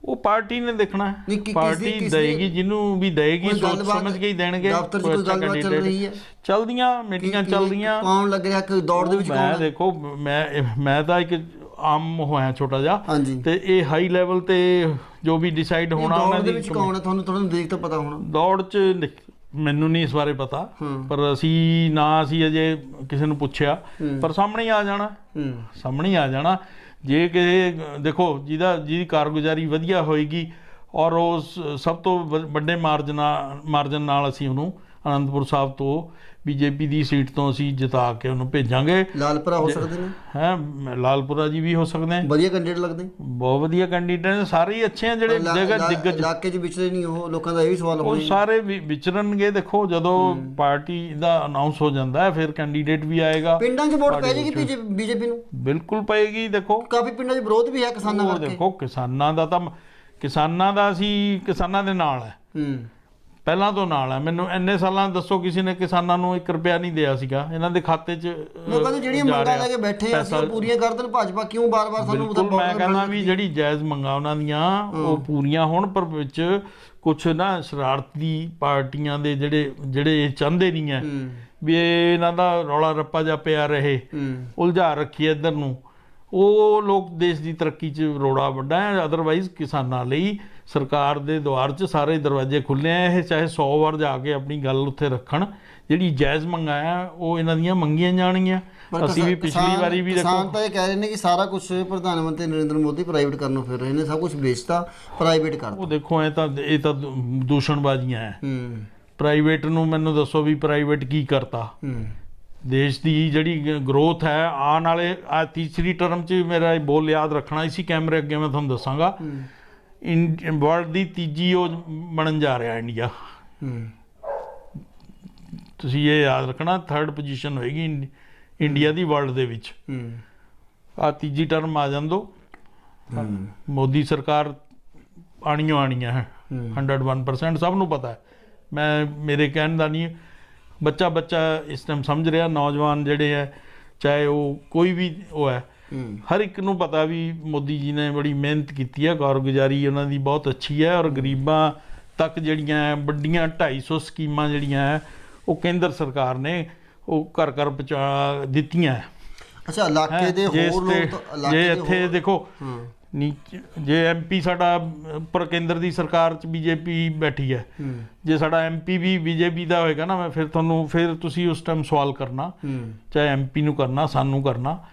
ਉਹ ਪਾਰਟੀ ਨੇ ਦੇਖਣਾ। ਹੈ ਪਾਰਟੀ ਦੇਗੀ ਜਿਹਨੂੰ ਵੀ ਦੇਗੀ ਕੋਈ ਸੋਚ ਸਮਝ ਕੇ ਹੀ ਦੇਣਗੇ ਦਫ਼ਤਰ 'ਚ ਕੋਈ ਗੱਲਬਾਤ ਚੱਲ। ਰਹੀ ਹੈ? ਚਲਦੀਆਂ ਮੀਟਿੰਗਾਂ ਚੱਲਦੀਆਂ। ਕੌਣ ਲੱਗ ਰਿਹਾ ਕਿ ਦੌੜ ਦੇ ਵਿੱਚ ਮੈਂ ਕੌਣ ਹੈ ਦੇਖੋ ਮੈਂ ਮੈਂ ਤਾਂ ਇੱਕ ਆਮ ਹੋਇਆ ਛੋਟਾ ਜਿਹਾ। ਤੇ ਇਹ ਹਾਈ ਲੈਵਲ ਤੇ ਜੋ ਵੀ ਡਿਸਾਈਡ ਹੋਣਾ ਦੌੜ ਉਹਨਾਂ ਦੇ ਦੀ ਵਿੱਚ ਕੌਣ ਹੈ? ਤੁਹਾਨੂੰ ਤੁਹਾਨੂੰ ਦੇਖ ਤਾਂ ਪਤਾ ਹੋਣਾ। ਦੌੜ 'ਚ ਮੈਨੂੰ ਨਹੀਂ ਇਸ ਬਾਰੇ ਪਤਾ। ਪਰ ਅਸੀਂ ਨਾ ਅਸੀਂ ਅਜੇ ਕਿਸੇ ਨੂੰ ਪੁੱਛਿਆ। ਪਰ ਸਾਹਮਣੇ ਆ ਜਾਣਾ। ਸਾਹਮਣੇ ਆ ਜਾਣਾ। ਜੇ ਕਿ ਦੇਖੋ, ਜਿਹਦਾ, ਜਿਹਦੀ ਕਾਰਗੁਜ਼ਾਰੀ ਵਧੀਆ ਹੋਏਗੀ ਔਰ ਉਸ ਸਭ ਤੋਂ ਵ- ਵੱਡੇ ਮਾਰਜਨਾ, ਮਾਰਜਨ ਨਾਲ ਅਸੀਂ ਉਹਨੂੰ ਅਨੰਦਪੁਰ ਸਾਹਿਬ ਤੋਂ ਬੀਜੇਪੀ ਦੀ ਸੀਟ ਤੋਂ ਅਸੀਂ ਜਿਤਾ ਕੇ ਉਹਨੂੰ ਭੇਜਾਂਗੇ। ਲਾਲਪੁਰਾ ਹੋ ਸਕਦੇ ਨੇ? ਹੈ ਲਾਲਪੁਰਾ ਜੀ ਵੀ ਹੋ ਸਕਦੇ ਨੇ। ਵਧੀਆ ਕੈਂਡੀਡੇਟ ਲੱਗਦੇ? ਬਹੁਤ ਵਧੀਆ ਕੈਂਡੀਡੇਟ ਨੇ ਸਾਰੇ ਹੀ ਅੱਛੇ ਆ ਜਿਹੜੇ ਜਗ੍ਹਾ ਦਿੱਗਜ। ਇਲਾਕੇ 'ਚ ਵਿਚਰੇ ਨਹੀਂ ਉਹ ਲੋਕਾਂ ਦਾ ਇਹ ਵੀ ਸਵਾਲ ਉਹ ਹੋਣਾ ਸਾਰੇ ਵਿ- ਵਿਚਰਨਗੇ ਦੇਖੋ ਜਦੋਂ ਪਾਰਟੀ ਦਾ ਅਨਾਉਂਸ ਹੋ ਜਾਂਦਾ ਹੈ ਫਿਰ ਕੈਂਡੀਡੇਟ ਵੀ ਆਏਗਾ। ਪਿੰਡਾਂ 'ਚ ਵੋਟ ਪੈ ਜਾਏਗੀ ਬੀਜੇਪੀ ਨੂੰ? ਬਿਲਕੁਲ ਪਏਗੀ ਦੇਖੋ। ਕਾਫੀ ਪਿੰਡਾਂ 'ਚ ਵਿਰੋਧ ਵੀ ਹੈ ਕਿਸਾਨਾਂ ਉਹ ਕਰਕੇ। ਦੇਖੋ ਕਿਸਾਨਾਂ ਦਾ ਤਾਂ ਕਿਸਾਨਾਂ ਦਾ ਅਸੀਂ ਕਿਸਾਨਾਂ ਦੇ ਨਾਲ ਹੈ। ਹੂੰ। ਪਹਿਲਾਂ ਤੋਂ ਨਾਲ ਹੈ ਮੈਨੂੰ ਇੰਨੇ ਸਾਲਾਂ ਦੱਸੋ ਕਿਸੇ ਨੇ ਕਿਸਾਨਾਂ ਨੂੰ 1 ਰੁਪਿਆ ਨਹੀਂ ਦਿਆ ਸੀਗਾ। ਇਹਨਾਂ ਦੇ ਖਾਤੇ 'ਚ ਲੋਕਾਂ ਦੀ ਜਿਹੜੀਆਂ ਮੰਗਾਂ ਲੈ ਕੇ ਬੈਠੇ ਆ ਅਸੀਂ ਪੂਰੀਆਂ ਕਰ ਦੇਣ ਭਾਜਪਾ ਕਿਉਂ ਬਾਰ-ਬਾਰ ਸਾਨੂੰ ਬਿਲਕੁਲ ਮੈਂ ਕਹਿੰਦਾ ਵੀ? ਜਿਹੜੀ ਜਾਇਜ਼ ਮੰਗਾਂ ਉਹਨਾਂ ਦੀਆਂ ਉਹ ਪੂਰੀਆਂ ਹੋਣ ਪਰ ਵਿੱਚ ਕੁਝ ਨਾ ਸ਼ਰਾਰਤੀ ਪਾਰਟੀਆਂ ਦੇ ਜਿਹੜੇ ਜਿਹੜੇ ਇਹ ਚਾਹੁੰਦੇ ਨਹੀਂ ਹੂੰ। ਵੀ ਇਹ ਇਹਨਾਂ ਦਾ ਰੌਲਾ ਰੱਪਾ ਜਾ ਪਿਆ ਰਹੇ। ਉਲਝਾ ਰੱਖੀ ਇੱਧਰ ਨੂੰ। ਉਹ ਲੋਕ ਦੇਸ਼ ਦੀ ਤਰੱਕੀ 'ਚ ਰੋੜਾ ਵੱਡਾ ਹੈ ਅਦਰਵਾਈਜ਼ ਕਿਸਾਨਾਂ ਲਈ। ਸਰਕਾਰ ਦੇ ਦੁਆਰ 'ਚ ਸਾਰੇ ਦਰਵਾਜ਼ੇ ਖੁੱਲੇ ਆ ਇਹ ਚਾਹੇ 100 ਵਾਰ ਜਾ ਕੇ ਆਪਣੀ ਗੱਲ ਉੱਥੇ ਰੱਖਣ ਜਿਹੜੀ ਜਾਇਜ਼ ਮੰਗਾਂ ਆ ਉਹ ਇਹਨਾਂ ਦੀਆਂ ਮੰਗੀਆਂ ਜਾਣਗੀਆਂ। ਅਸੀਂ ਵੀ ਕਿਸਾਨ- ਪਿਛਲੀ ਵਾਰੀ ਵੀ ਕਿਸਾਨ ਦੇਖੋ ਤਾਂ ਇਹ ਕਹਿ ਰਹੇ ਨੇ ਕਿ ਸਾਰਾ ਕੁਝ ਪ੍ਰਧਾਨ ਮੰਤਰੀ ਨਰਿੰਦਰ ਮੋਦੀ ਪ੍ਰਾਈਵੇਟ ਕਰਨ ਨੂੰ ਫਿਰ ਰਹੇ ਨੇ ਸਭ ਕੁਝ ਵੇਚਤਾ ਪ੍ਰਾਈਵੇਟ ਕਰਤਾ। ਉਹ ਦੇਖੋ ਇਹ ਤਾਂ ਇਹ ਤਾਂ ਦੂਸ਼ਣਬਾਜ਼ੀਆਂ ਹੈ ਹੂੰ। ਪ੍ਰਾਈਵੇਟ ਨੂੰ ਮੈਨੂੰ ਦੱਸੋ ਵੀ ਪ੍ਰਾਈਵੇਟ ਕੀ ਕਰਤਾ। ਹੂੰ। ਦੇਸ਼ ਦੀ ਜਿਹੜੀ ਗਰੋਥ ਹੈ ਆਉਣ ਵਾਲੇ ਆ ਤੀਸਰੀ ਟਰਮ 'ਚ ਮੇਰਾ ਇਹ ਬੋਲ ਯਾਦ ਰੱਖਣਾ ਇਸੀ ਕੈਮਰੇ ਅੱਗੇ ਮੈਂ ਤੁਹਾਨੂੰ ਦੱਸਾਂਗਾ। ਵਰਲਡ ਦੀ ਤੀਜੀ ਉਹ ਬਣਨ ਜਾ ਰਿਹਾ ਇੰਡੀਆ। ਤੁਸੀਂ ਇਹ ਯਾਦ ਰੱਖਣਾ ਥਰਡ ਪੋਜੀਸ਼ਨ ਹੋਏਗੀ ਇੰਡ- ਇੰਡੀਆ ਦੀ ਵਰਲਡ ਦੇ ਵਿੱਚ। ਆ ਤੀਜੀ ਟਰਮ ਆ ਜਾਂਦੋ। ਮੋਦੀ ਸਰਕਾਰ ਆਣੀਆਂ ਆਣੀਆਂ ਹੈ। ਹੂੰ। 101% ਸਭ ਨੂੰ ਪਤਾ ਹੈ। ਮੈਂ ਮੇਰੇ ਕਹਿਣ ਦਾ ਨਹੀਂ ਬੱਚਾ ਬੱਚਾ ਇਸ ਟਾਈਮ ਸਮਝ ਰਿਹਾ ਨੌਜਵਾਨ ਜਿਹੜੇ ਹੈ ਚਾਹੇ ਉਹ ਕੋਈ ਵੀ ਉਹ ਹੂੰ ਹਰ ਇੱਕ ਨੂੰ ਪਤਾ ਵੀ ਮੋਦੀ ਜੀ ਨੇ ਬੜੀ ਮਿਹਨਤ ਕੀਤੀ ਹੈ ਕਾਰਗੁਜ਼ਾਰੀ ਉਹਨਾਂ ਦੀ ਬਹੁਤ ਅੱਛੀ ਹੈ ਔਰ ਗਰੀਬਾਂ ਤੱਕ ਜਿਹੜੀਆਂ ਵੱਡੀਆਂ 250 ਸਕੀਮਾਂ ਜਿਹੜੀਆਂ ਹੈ ਉਹ ਕੇਂਦਰ ਸਰਕਾਰ ਨੇ ਉਹ ਘਰ ਘਰ ਪਹੁੰਚਾ ਦਿੱਤੀਆਂ ਹੈ ਅੱਛਾ ਇਲਾਕੇ ਦੇ ਹੋਰ ਲੋਕ ਤਾਂ ਇਲਾਕੇ ਜੇ ਦੇ ਇੱਥੇ ਦੇਖੋ ਜੇ ਐਮਪੀ ਸਾਡਾ ਉੱਪਰ ਕੇਂਦਰ ਦੀ ਸਰਕਾਰ ਚ ਬੀਜੇਪੀ ਬੈਠੀ ਹੈ। ਜੇ ਸਾਡਾ ਐਮਪੀ ਵੀ ਬੀਜੇਪੀ ਦਾ ਹੋਏਗਾ ਨਾ ਮੈਂ ਫਿਰ ਤੁਹਾਨੂੰ ਫਿਰ ਤੁਸੀਂ ਉਸ ਟਾਈਮ ਸਵਾਲ ਕਰਨਾ। ਚਾਹੇ ਐਮਪੀ ਨੂੰ ਕਰਨਾ ਸਾਨੂੰ ਕਰਨਾ।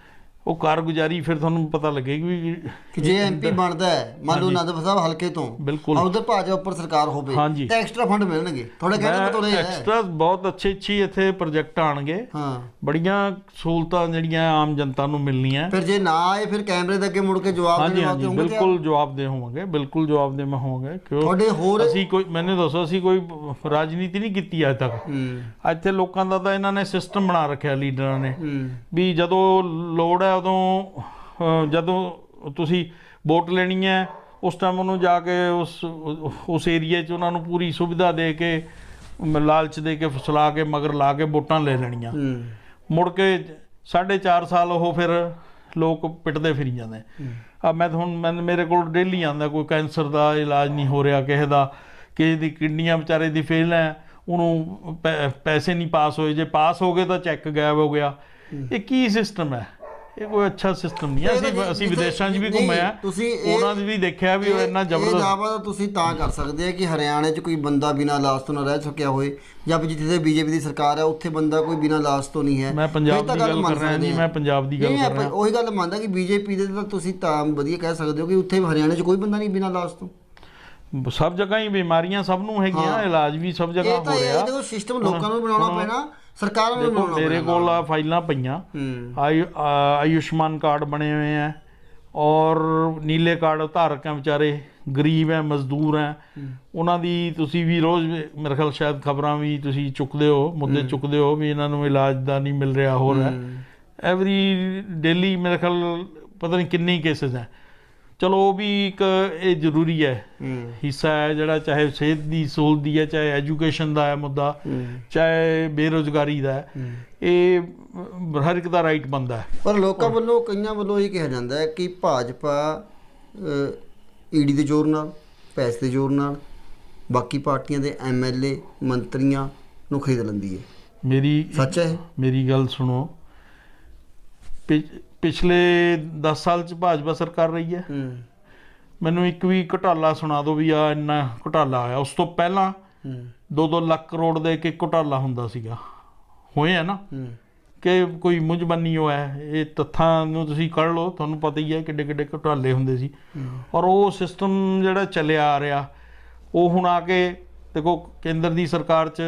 ਉਹ ਕਾਰਗੁਜ਼ਾਰੀ ਫਿਰ ਤੁਹਾਨੂੰ ਪਤਾ ਲੱਗੇਗੀ ਵੀ ਕਿ ਜੇ ਐਮਪੀ ਬਣਦਾ ਹੈ ਮੰਨ ਲਓ ਅਨੰਦਪੁਰ ਸਾਹਿਬ ਹਲਕੇ ਤੋਂ ਬਿਲਕੁਲ। ਉਧਰ ਭਾਜਪਾ ਉੱਪਰ ਸਰਕਾਰ ਹੋਵੇ। ਤਾਂ ਐਕਸਟਰਾ ਫੰਡ ਮਿਲਣਗੇ। ਥੋੜੇ ਕਹਿੰਦੇ ਇਹ ਹੈ। ਐਕਸਟਰਾ ਬਹੁਤ ਅੱਛੇ ਅੱਛੀ ਇੱਥੇ ਪ੍ਰੋਜੈਕਟ ਆਣਗੇ ਹਾਂ। ਬੜੀਆਂ ਸਹੂਲਤਾਂ ਜਿਹੜੀਆਂ ਆਮ ਜਨਤਾ ਨੂੰ ਮਿਲਣੀਆਂ। ਫਿਰ ਜੇ ਨਾ ਆਏ ਫਿਰ ਕੈਮਰੇ ਦੇ ਅੱਗੇ ਮੁੜ ਕੇ ਜਵਾਬ ਦੇਣ ਹਾਂਜੀ ਵਾਸਤੇ ਹੋਣਗੇ ਬਿਲਕੁਲ ਜਵਾਬਦੇ ਹੋਵਾਂਗੇ ਬਿਲਕੁਲ ਜਵਾਬਦੇ ਮੈਂ ਹੋਵਾਂਗੇ ਕਿਉਂ? ਤੁਹਾਡੇ ਹੋਰ ਅਸੀਂ ਕੋਈ ਮੈਨੂੰ ਦੱਸੋ ਅਸੀਂ ਕੋਈ ਰਾਜਨੀਤੀ ਨਹੀਂ ਕੀਤੀ ਅੱਜ ਤੱਕ। ਇੱਥੇ ਲੋਕਾਂ ਦਾ ਤਾਂ ਇਹਨਾਂ ਨੇ ਸਿਸਟਮ ਬਣਾ ਰੱਖਿਆ ਲੀਡਰਾਂ ਨੇ। ਵੀ ਜਦੋਂ ਲੋੜ ਹੈ ਉਦੋਂ ਅਹ, ਜਦੋਂ ਤੁਸੀਂ ਵੋਟ ਲੈਣੀ ਹੈ ਉਸ ਟਾਈਮ ਉਹਨੂੰ ਜਾ ਕੇ ਉਸ ਉਸ ਏਰੀਏ 'ਚ ਉਹਨਾਂ ਨੂੰ ਪੂਰੀ ਸੁਵਿਧਾ ਦੇ ਕੇ ਲਾਲਚ ਦੇ ਕੇ ਫਸਲਾ ਕੇ ਮਗਰ ਲਾ ਕੇ ਵੋਟਾਂ ਲੈ ਲੈਣੀਆਂ। ਹੂੰ। ਮੁੜ ਕੇ 4.5 ਸਾਲ ਉਹ ਫਿਰ ਲੋਕ ਪਿੱਟਦੇ ਫਿਰੀ ਜਾਂਦੇ। ਆ ਮੈਂ ਤਾਂ ਹੁਣ ਮੈਂ ਮੇਰੇ ਕੋਲ ਡੇਲੀ ਆਉਂਦਾ ਕੋਈ ਕੈਂਸਰ ਦਾ ਇਲਾਜ ਨਹੀਂ ਹੋ ਰਿਹਾ ਕਿਸੇ ਦਾ ਕਿਸੇ ਦੀ ਕਿਡਨੀਆਂ ਵਿਚਾਰੇ ਦੀ ਫੇਲ ਹੈ ਉਹਨੂੰ ਪੈਸੇ ਨਹੀਂ ਪਾਸ ਹੋਏ ਜੇ ਪਾਸ ਹੋ ਗਏ ਤਾਂ ਚੈੱਕ ਗਾਇਬ ਹੋ ਗਿਆ। ਇਹ ਕੀ ਸਿਸਟਮ ਹੈ? ਇਹ ਕੋਈ ਅੱਛਾ ਸਿਸਟਮ ਨਹੀਂ ਹੈ। ਇਹ ਅਸੀਂ ਅਸੀਂ ਵਿਦੇਸ਼ਾਂ 'ਚ ਵੀ ਨਹੀਂ, ਘੁੰਮੇ ਆ। ਤੁਸੀਂ ਇਹ- ਉਹਨਾਂ 'ਚ ਵੀ ਦੇਖਿਆ ਵੀ ਉਹ ਇਹ- ਇੰਨਾ ਇਹ ਜ਼ਬਰਦਸਤ ਦਾਅਵਾ ਤਾਂ ਤੁਸੀਂ ਤਾਂ ਕਰ ਸਕਦੇ ਆ ਕਿ ਹਰਿਆਣੇ 'ਚ ਕੋਈ ਬੰਦਾ ਬਿਨਾਂ ਲਾਸ਼ ਤੋਂ ਨਾ ਰਹਿ ਸਕਿਆ ਹੋਏ ਜਾਂ ਫਿਰ ਜਿੱਥੇ ਬੀਜੇਪੀ ਦੀ ਸਰਕਾਰ ਹੈ ਉੱਥੇ ਬੰਦਾ ਕੋਈ ਬਿਨਾਂ ਲਾਸ਼ ਤੋਂ ਨਹੀਂ ਹੈ। ਮੈਂ ਪੰਜਾਬ ਦੀ ਗੱਲ ਕਰ ਰਿਹਾ ਆ। ਮੈਂ ਪੰਜਾਬ ਦੀ ਗੱਲ ਨਹੀਂ, ਕਰ ਰਿਹਾ। ਉਹੀ ਗੱਲ ਮੰਨਦਾ ਕਿ ਬੀਜੇਪੀ ਦੇ ਤਾਂ ਤੁਸੀਂ ਤਾਂ ਵਧੀਆ ਕਹਿ ਸਕਦੇ ਹੋ ਕਿ ਉੱਥੇ ਹਰਿਆਣੇ 'ਚ ਕੋਈ ਬੰਦਾ ਨਹੀਂ ਬਿਨਾਂ ਲਾਸ਼ ਤੋਂ। ਸਭ ਜਗ੍ਹਾ ਹੀ ਬਿਮਾਰੀਆਂ ਸਭ ਨੂੰ ਹੈਗੀਆਂ ਹਾਂ। ਇਲਾਜ ਵੀ ਸਭ ਜਗ੍ਹਾ ਇਹ ਤਾਂ ਹੋ ਇਹ ਰਿਹਾ ਦੇਖੋ ਸਿਸਟਮ ਲੋਕਾਂ ਨੂੰ ਬਣਾਉਣਾ ਪੈਣਾ। ਸਰਕਾਰਾਂ ਨੂੰ ਦੇਖੋ ਮੇਰੇ ਕੋਲ ਆ ਫਾਈਲਾਂ ਪਈਆਂ। ਹੂੰ। ਆਯੁਸ਼ਮਾਨ ਕਾਰਡ ਬਣੇ ਹੋਏ ਆ ਔਰ ਨੀਲੇ ਕਾਰਡ ਧਾਰਕ ਹੈ ਵਿਚਾਰੇ ਗਰੀਬ ਹੈ ਮਜ਼ਦੂਰ ਹੈ। ਉਹਨਾਂ ਦੀ ਤੁਸੀਂ ਵੀ ਰੋਜ਼ ਮੇਰੇ ਖਿਆਲ ਸ਼ਾਇਦ ਖਬਰਾਂ ਵੀ ਤੁਸੀਂ ਚੁੱਕਦੇ ਹੋ ਮੁੱਦੇ ਚੁੱਕਦੇ ਹੋ ਵੀ ਇਹਨਾਂ ਨੂੰ ਇਲਾਜ ਦਾ ਨਹੀਂ ਮਿਲ ਰਿਹਾ ਹੋ। ਰਿਹਾ ਐਵਰੀ ਡੇਲੀ ਮੇਰੇ ਖਿਆਲ ਪਤਾ ਨਹੀਂ ਕਿੰਨੇ ਕੇਸਸ ਹੈ ਚਲੋ ਉਹ ਵੀ ਇੱਕ ਇਹ ਜ਼ਰੂਰੀ ਹੈ। ਹਿੱਸਾ ਹੈ ਜਿਹੜਾ ਚਾਹੇ ਸਿਹਤ ਦੀ ਸਹੂਲਤ ਦੀ ਹੈ ਚਾਹੇ ਐਜੂਕੇਸ਼ਨ ਦਾ ਹੈ ਮੁੱਦਾ ਚਾਹੇ ਬੇਰੋਜ਼ਗਾਰੀ ਦਾ ਹੈ। ਇਹ ਹਰ ਇੱਕ ਦਾ ਰਾਈਟ ਬੰਦਾ ਹੈ। ਪਰ ਲੋਕਾਂ ਵੱਲੋਂ ਕਈਆਂ ਵੱਲੋਂ ਇਹ ਕਿਹਾ ਜਾਂਦਾ ਹੈ ਕਿ ਭਾਜਪਾ ਈਡੀ ਦੇ ਜ਼ੋਰ ਨਾਲ ਪੈਸੇ ਦੇ ਜ਼ੋਰ ਨਾਲ ਬਾਕੀ ਪਾਰਟੀਆਂ ਦੇ ਐਮਐਲਏ ਮੰਤਰੀਆਂ ਨੂੰ ਖਰੀਦ ਲੈਂਦੀ ਹੈ। ਮੇਰੀ ਸੱਚ ਹੈ? ਮੇਰੀ ਗੱਲ ਸੁਣੋ। ਪਿਛਲੇ 10 ਸਾਲ ਚ ਭਾਜਪਾ ਸਰਕਾਰ ਰਹੀ ਹੈ। ਮੈਨੂੰ ਇੱਕ ਵੀ ਘੁਟਾਲਾ ਸੁਣਾ ਦਿਓ ਵੀ ਆ ਇੰਨਾ ਘੁਟਾਲਾ ਆਇਆ। ਉਸ ਤੋਂ ਪਹਿਲਾਂ ਹੂੰ। 2-2 ਲੱਖ ਕਰੋੜ ਦੇ ਕੇ ਘੁਟਾਲਾ ਹੁੰਦਾ ਸੀਗਾ। ਹੋਏ ਆ ਨਾ? ਕਿ ਕੋਈ ਮੁੰਜਬੰਨੀ ਹੋਇਆ। ਇਹ ਤੱਥਾਂ ਨੂੰ ਤੁਸੀਂ ਕੱਢ ਲਓ ਤੁਹਾਨੂੰ ਪਤਾ ਹੀ ਹੈ ਕਿੱਡੇ ਕਿੱਡੇ ਘੁਟਾਲੇ ਹੁੰਦੇ ਸੀ। ਔਰ ਉਹ ਸਿਸਟਮ ਜਿਹੜਾ ਚੱਲਿਆ ਆ ਰਿਹਾ ਉਹ ਹੁਣ ਆ ਕੇ ਦੇਖੋ ਕੇਂਦਰ ਦੀ ਸਰਕਾਰ 'ਚ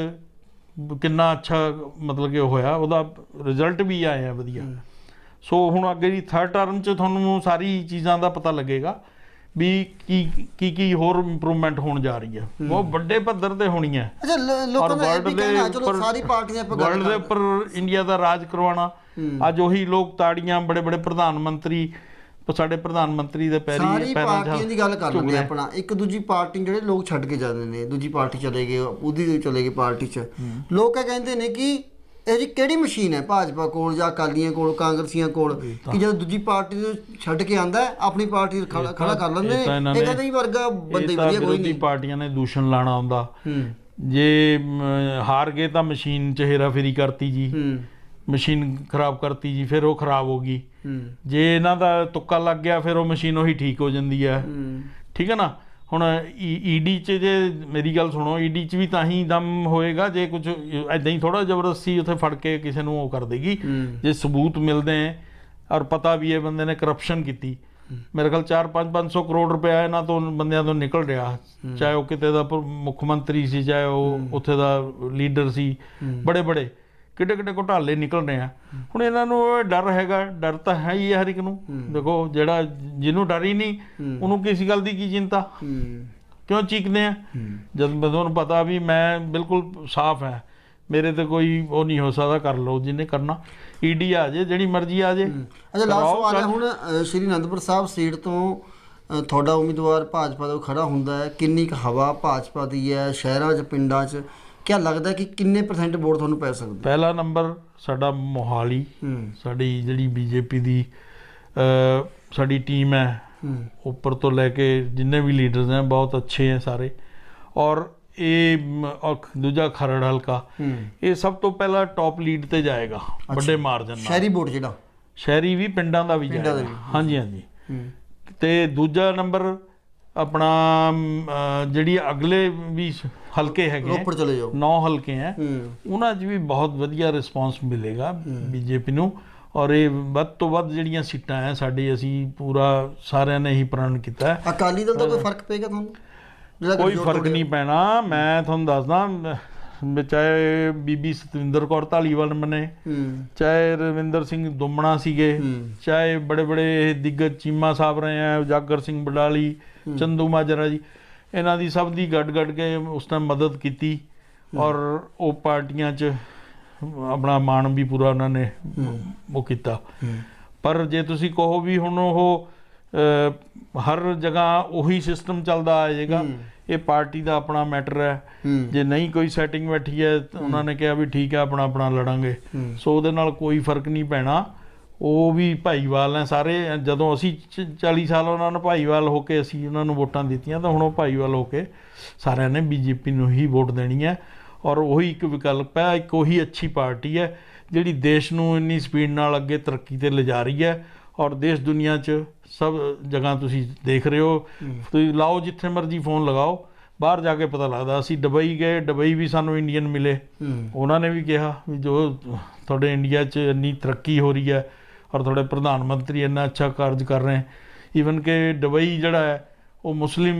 ਕਿੰਨਾ ਅੱਛਾ ਮਤਲਬ ਕਿ ਹੋਇਆ ਉਹਦਾ ਰਿਜ਼ਲਟ ਵੀ ਆਇਆ ਵਧੀਆ। ਸੋ ਹੁਣ ਅੱਗੇ ਦੀ ਥਰਡ ਟਰਮ 'ਚ ਤੁਹਾਨੂੰ ਸਾਰੀ ਚੀਜ਼ਾਂ ਦਾ ਪਤਾ ਲੱਗੇਗਾ ਵੀ ਕੀ ਕੀ ਕੀ ਹੋਰ ਇੰਪਰੂਵਮੈਂਟ ਹੋਣ ਜਾ ਰਹੀ ਹੈ। ਬਹੁਤ ਵੱਡੇ ਪੱਧਰ ਤੇ ਹੋਣੀ ਹੈ ਅੱਛਾ ਲੋਕਾਂ ਦਾ ਇਹ ਵਰਲਡ ਵੀ ਦੇ ਕਹਿਣਾ ਚਲੋ ਉੱਪਰ- ਸਾਰੀ ਪਾਰਟੀਆਂ ਗੱਲ ਵਰਲਡ ਦੇ ਉੱਪਰ ਇੰਡੀਆ ਦਾ ਰਾਜ ਕਰਵਾਉਣਾ। ਅੱਜ ਉਹੀ ਲੋਕ ਤਾੜੀਆਂ ਬੜੇ ਬੜੇ ਪ੍ਰਧਾਨ ਮੰਤਰੀ ਸਾਡੇ ਪ੍ਰਧਾਨ ਮੰਤਰੀ ਦੇ ਪੈਰੀ ਸਾਰੀ ਪੈਰਾਂ ਪਾਰਟੀਆਂ ਦੀ ਗੱਲ ਕਰ ਲੈਂਦੇ ਆਪਣਾ। ਇੱਕ ਦੂਜੀ ਪਾਰਟੀ ਜਿਹੜੇ ਲੋਕ ਛੱਡ ਕੇ ਜਾਂਦੇ ਨੇ ਦੂਜੀ ਪਾਰਟੀ ਚਲੇ ਗਏ ਉਹਦੀ ਚਲੇ ਗਏ ਪਾਰਟੀ 'ਚ। ਲੋਕ ਇਹ ਕਹਿੰਦੇ ਨੇ ਕਿ ਇਹ ਜੀ ਕਿਹੜੀ ਮਸ਼ੀਨ ਹੈ? ਭਾਜਪਾ ਕੋਲ ਜਾਂ ਅਕਾਲੀਆਂ ਕੋਲ ਕਾਂਗਰਸੀਆਂ ਕੋਲ? ਕਿ ਜਦੋਂ ਦੂਜੀ ਪਾਰਟੀ ਨੂੰ ਛੱਡ ਕੇ ਆਂਦਾ ਆਪਣੀ ਪਾਰਟੀ ਖੜਾ ਕਰ ਲੈਂਦੇ ਇਹ ਕਹਿੰਦੇ ਹੀ ਵਰਗਾ ਬੰਦੇ ਵਧੀਆ ਕੋਈ ਨਹੀਂ। ਪਾਰਟੀਆਂ ਨੇ ਦੂਸ਼ਣ ਲਾਣਾ ਹੁੰਦਾ ਜੇ ਹਾਰ ਗਏ ਤਾਂ ਮਸ਼ੀਨ ਚ ਹੇਰਾਫੇਰੀ ਕਰਤੀ ਜੀ। ਮਸ਼ੀਨ ਖਰਾਬ ਕਰਤੀ ਜੀ ਫਿਰ ਉਹ ਖਰਾਬ ਹੋ ਗਈ। ਜੇ ਇਹਨਾਂ ਦਾ ਤੁੱਕਾ ਲੱਗ ਗਿਆ ਫਿਰ ਉਹ ਮਸ਼ੀਨ ਉਹੀ ਠੀਕ ਹੋ ਜਾਂਦੀ ਹੂੰ। ਠੀਕ ਹੈ ਨਾ? ਹੁਣ ਈਡੀ ਚ ਜੇ ਮੇਰੀ ਗੱਲ ਸੁਣੋ ਈਡੀ ਚ ਵੀ ਤਾਂ ਹੀ ਦਮ ਹੋਏਗਾ ਜੇ ਕੁਝ ਐਦਾਂ ਹੀ ਥੋੜਾ ਜ਼ਬਰਦਸਤੀ ਉੱਥੇ ਫੜ ਕੇ ਕਿਸੇ ਨੂੰ ਉਹ ਕਰ ਦੇਗੀ। ਜੇ ਸਬੂਤ ਮਿਲਦੇ ਹੈ ਔਰ ਪਤਾ ਵੀ ਇਹ ਬੰਦੇ ਨੇ ਕਰਪਸ਼ਨ ਕੀਤੀ। ਮੇਰੇ ਖਿਆਲ 4 500 ਕਰੋੜ ਰੁਪਇਆ ਇਹਨਾਂ ਤੋਂ ਬੰਦਿਆਂ ਤੋਂ ਨਿਕਲ ਰਿਹਾ। ਚਾਹੇ ਉਹ ਕਿਤੇ ਦਾ ਮੁੱਖ ਮੰਤਰੀ ਸੀ ਚਾਹੇ ਉਹ ਉੱਥੇ ਦਾ ਲੀਡਰ ਸੀ। ਬੜੇ ਬੜੇ। ਕਿੱਡੇ ਕਿੱਡੇ ਘੁਟਾਲੇ ਨਿਕਲ ਰਹੇ ਆ। ਹੁਣ ਇਹਨਾਂ ਨੂੰ ਡਰ ਹੈਗਾ ਡਰ ਤਾਂ ਹੈ ਹੀ ਹਰ ਇੱਕ ਨੂੰ। ਦੇਖੋ ਜਿਹੜਾ ਜਿਹਨੂੰ ਡਰ ਹੀ ਨਹੀਂ ਉਹਨੂੰ ਕਿਸੇ ਗੱਲ ਦੀ ਕੀ ਚਿੰਤਾ? ਕਿਉਂ ਚੀਕਦੇ ਆ? ਜਦ ਮੈਂ ਤੁਹਾਨੂੰ ਪਤਾ ਵੀ ਮੈਂ ਬਿਲਕੁਲ ਸਾਫ਼ ਹੈ ਮੇਰੇ ਤੇ ਕੋਈ ਉਹ ਨਹੀਂ ਹੋ ਸਕਦਾ ਕਰ ਲਓ ਜਿਹਨੇ ਕਰਨਾ। ਈਡੀ ਆ ਜੇ ਜਿਹੜੀ ਮਰਜ਼ੀ ਆ ਜੇ ਅੱਛਾ ਲਾਸਟ ਸਵਾਲ ਹੈ। ਹੁਣ ਸ਼੍ਰੀ ਅਨੰਦਪੁਰ ਸਾਹਿਬ ਸੀਟ ਤੋਂ ਤੁਹਾਡਾ ਉਮੀਦਵਾਰ ਭਾਜਪਾ ਦਾ ਖੜਾ ਹੁੰਦਾ ਹੈ। ਕਿੰਨੀ ਕੁ ਹਵਾ ਭਾਜਪਾ ਦੀ ਹੈ? ਸ਼ਹਿਰਾਂ 'ਚ ਪਿੰਡਾਂ 'ਚ? ਕਿਆ ਲੱਗਦਾ ਕਿ ਕਿੰਨੇ ਪਰਸੈਂਟ ਵੋਟ ਤੁਹਾਨੂੰ ਪੈ ਸਕਦੇ? ਪਹਿਲਾ ਨੰਬਰ ਸਾਡਾ ਮੋਹਾਲੀ ਸਾਡੀ ਜਿਹੜੀ ਬੀਜੇਪੀ ਦੀ ਸਾਡੀ ਟੀਮ ਹੈ ਉੱਪਰ ਤੋਂ ਲੈ ਕੇ ਜਿੰਨੇ ਵੀ ਲੀਡਰਸ ਹੈ ਬਹੁਤ ਅੱਛੇ ਹੈ ਸਾਰੇ। ਔਰ ਇਹ ਦੂਜਾ ਖਰੜ ਹਲਕਾ ਇਹ ਸਭ ਤੋਂ ਪਹਿਲਾਂ ਟੌਪ ਲੀਡ ਤੇ ਜਾਏਗਾ ਵੱਡੇ ਮਾਰਜਨ ਨਾਲ। ਸ਼ਹਿਰੀ ਵੋਟ ਜਿਹੜਾ? ਸ਼ਹਿਰੀ ਵੀ ਪਿੰਡਾਂ ਦਾ ਵੀ ਜਾਏਗਾ। ਹਾਂਜੀ ਹਾਂਜੀ। ਤੇ ਦੂਜਾ ਨੰਬਰ ਆਪਣਾ ਜਿਹੜੀ ਅਗਲੇ ਵੀ ਹਲਕੇ ਹੈਗੇ ਰੋਪੜ ਚਲੇ ਜਾਓ। ਨੌ ਹਲਕੇ ਹੈ ਉਹਨਾਂ 'ਚ ਵੀ ਬਹੁਤ ਵਧੀਆ ਰਿਸਪਾਂਸ ਮਿਲੇਗਾ ਬੀਜੇਪੀ ਨੂੰ। ਔਰ ਇਹ ਵੱਧ ਤੋਂ ਵੱਧ ਜਿਹੜੀਆਂ ਸੀਟਾਂ ਹੈ ਸਾਡੀ ਅਸੀਂ ਪੂਰਾ ਸਾਰਿਆਂ ਨੇ ਹੀ ਪ੍ਰਣ ਕੀਤਾ ਹੈ। ਅਕਾਲੀ ਦਲ ਦਾ ਕੋਈ ਫ਼ਰਕ ਪਏਗਾ ਤੁਹਾਨੂੰ? ਕੋਈ ਫ਼ਰਕ ਨਹੀਂ ਪੈਣਾ। ਮੈਂ ਤੁਹਾਨੂੰ ਦੱਸਦਾ ਚਾਹੇ ਬੀਬੀ ਸਤਵਿੰਦਰ ਕੌਰ ਧਾਲੀਵਾਲ ਹੂੰ। ਚਾਹੇ ਰਵਿੰਦਰ ਸਿੰਘ ਦੁਮਣਾ ਸੀਗੇ ਚਾਹੇ ਬੜੇ ਬੜੇ ਦਿੱਗਜ ਚੀਮਾ ਸਾਹਿਬ ਰਹੇ ਆ ਉਜਾਗਰ ਸਿੰਘ ਬਡਾਲੀ ਚੰਦੂ ਮਾਜਰਾ ਜੀ। ਇਹਨਾਂ ਦੀ ਸਭ ਦੀ ਗੱਡ ਗੱਡ ਕੇ ਉਸ ਟਾਈਮ ਮਦਦ ਕੀਤੀ ਔਰ ਉਹ ਪਾਰਟੀਆਂ 'ਚ ਆਪਣਾ ਮਾਣ ਵੀ ਪੂਰਾ ਉਹਨਾਂ ਨੇ ਉਹ ਕੀਤਾ। ਪਰ ਜੇ ਤੁਸੀਂ ਕਹੋ ਵੀ ਹੁਣ ਉਹ ਹਰ ਜਗ੍ਹਾ ਉਹੀ ਸਿਸਟਮ ਚੱਲਦਾ ਆ ਜਾਏਗਾ ਇਹ ਪਾਰਟੀ ਦਾ ਆਪਣਾ ਮੈਟਰ ਹੈ। ਜੇ ਨਹੀਂ ਕੋਈ ਸੈਟਿੰਗ ਬੈਠੀ ਹੈ ਉਹਨਾਂ ਨੇ ਕਿਹਾ ਵੀ ਠੀਕ ਹੈ ਆਪਣਾ ਆਪਣਾ ਲੜਾਂਗੇ। ਸੋ ਉਹਦੇ ਨਾਲ ਕੋਈ ਫ਼ਰਕ ਨਹੀਂ ਪੈਣਾ। ਉਹ ਵੀ ਭਾਈਵਾਲ ਨੇ ਸਾਰੇ ਜਦੋਂ ਅਸੀਂ ਚ- 40 ਸਾਲ ਉਹਨਾਂ ਨੂੰ ਭਾਈਵਾਲ ਹੋ ਕੇ ਅਸੀਂ ਉਹਨਾਂ ਨੂੰ ਵੋਟਾਂ ਦਿੱਤੀਆਂ ਤਾਂ ਹੁਣ ਉਹ ਭਾਈਵਾਲ ਹੋ ਕੇ ਸਾਰਿਆਂ ਨੇ ਬੀਜੇਪੀ ਨੂੰ ਹੀ ਵੋਟ ਦੇਣੀ ਹੈ। ਔਰ ਉਹੀ ਇੱਕ ਵਿਕਲਪ ਹੈ ਇੱਕ ਉਹੀ ਅੱਛੀ ਪਾਰਟੀ ਹੈ ਜਿਹੜੀ ਦੇਸ਼ ਨੂੰ ਇੰਨੀ ਸਪੀਡ ਨਾਲ ਅੱਗੇ ਤਰੱਕੀ ਤੇ ਲਿਜਾ ਰਹੀ ਹੈ। ਔਰ ਦੇਸ਼ ਦੁਨੀਆ 'ਚ ਸਭ ਜਗ੍ਹਾ ਤੁਸੀਂ ਦੇਖ ਰਹੇ ਹੋ। ਤੁਸੀਂ ਲਾਓ ਜਿੱਥੇ ਮਰਜ਼ੀ ਫੋਨ ਲਗਾਓ ਬਾਹਰ ਜਾ ਕੇ ਪਤਾ ਲੱਗਦਾ ਅਸੀਂ ਦੁਬਈ ਗਏ ਦੁਬਈ ਵੀ ਸਾਨੂੰ ਇੰਡੀਅਨ ਮਿਲੇ। ਉਹਨਾਂ ਨੇ ਵੀ ਕਿਹਾ ਵੀ ਜੋ ਤੁਹਾਡੇ ਇੰਡੀਆ 'ਚ ਇੰਨੀ ਤਰੱਕੀ ਹੋ ਰਹੀ ਹੈ ਔਰ ਤੁਹਾਡੇ ਪ੍ਰਧਾਨ ਮੰਤਰੀ ਇੰਨਾ ਅੱਛਾ ਕਾਰਜ ਕਰ ਰਹੇ ਈਵਨ ਕਿ ਦੁਬਈ ਜਿਹੜਾ ਹੈ ਉਹ ਮੁਸਲਿਮ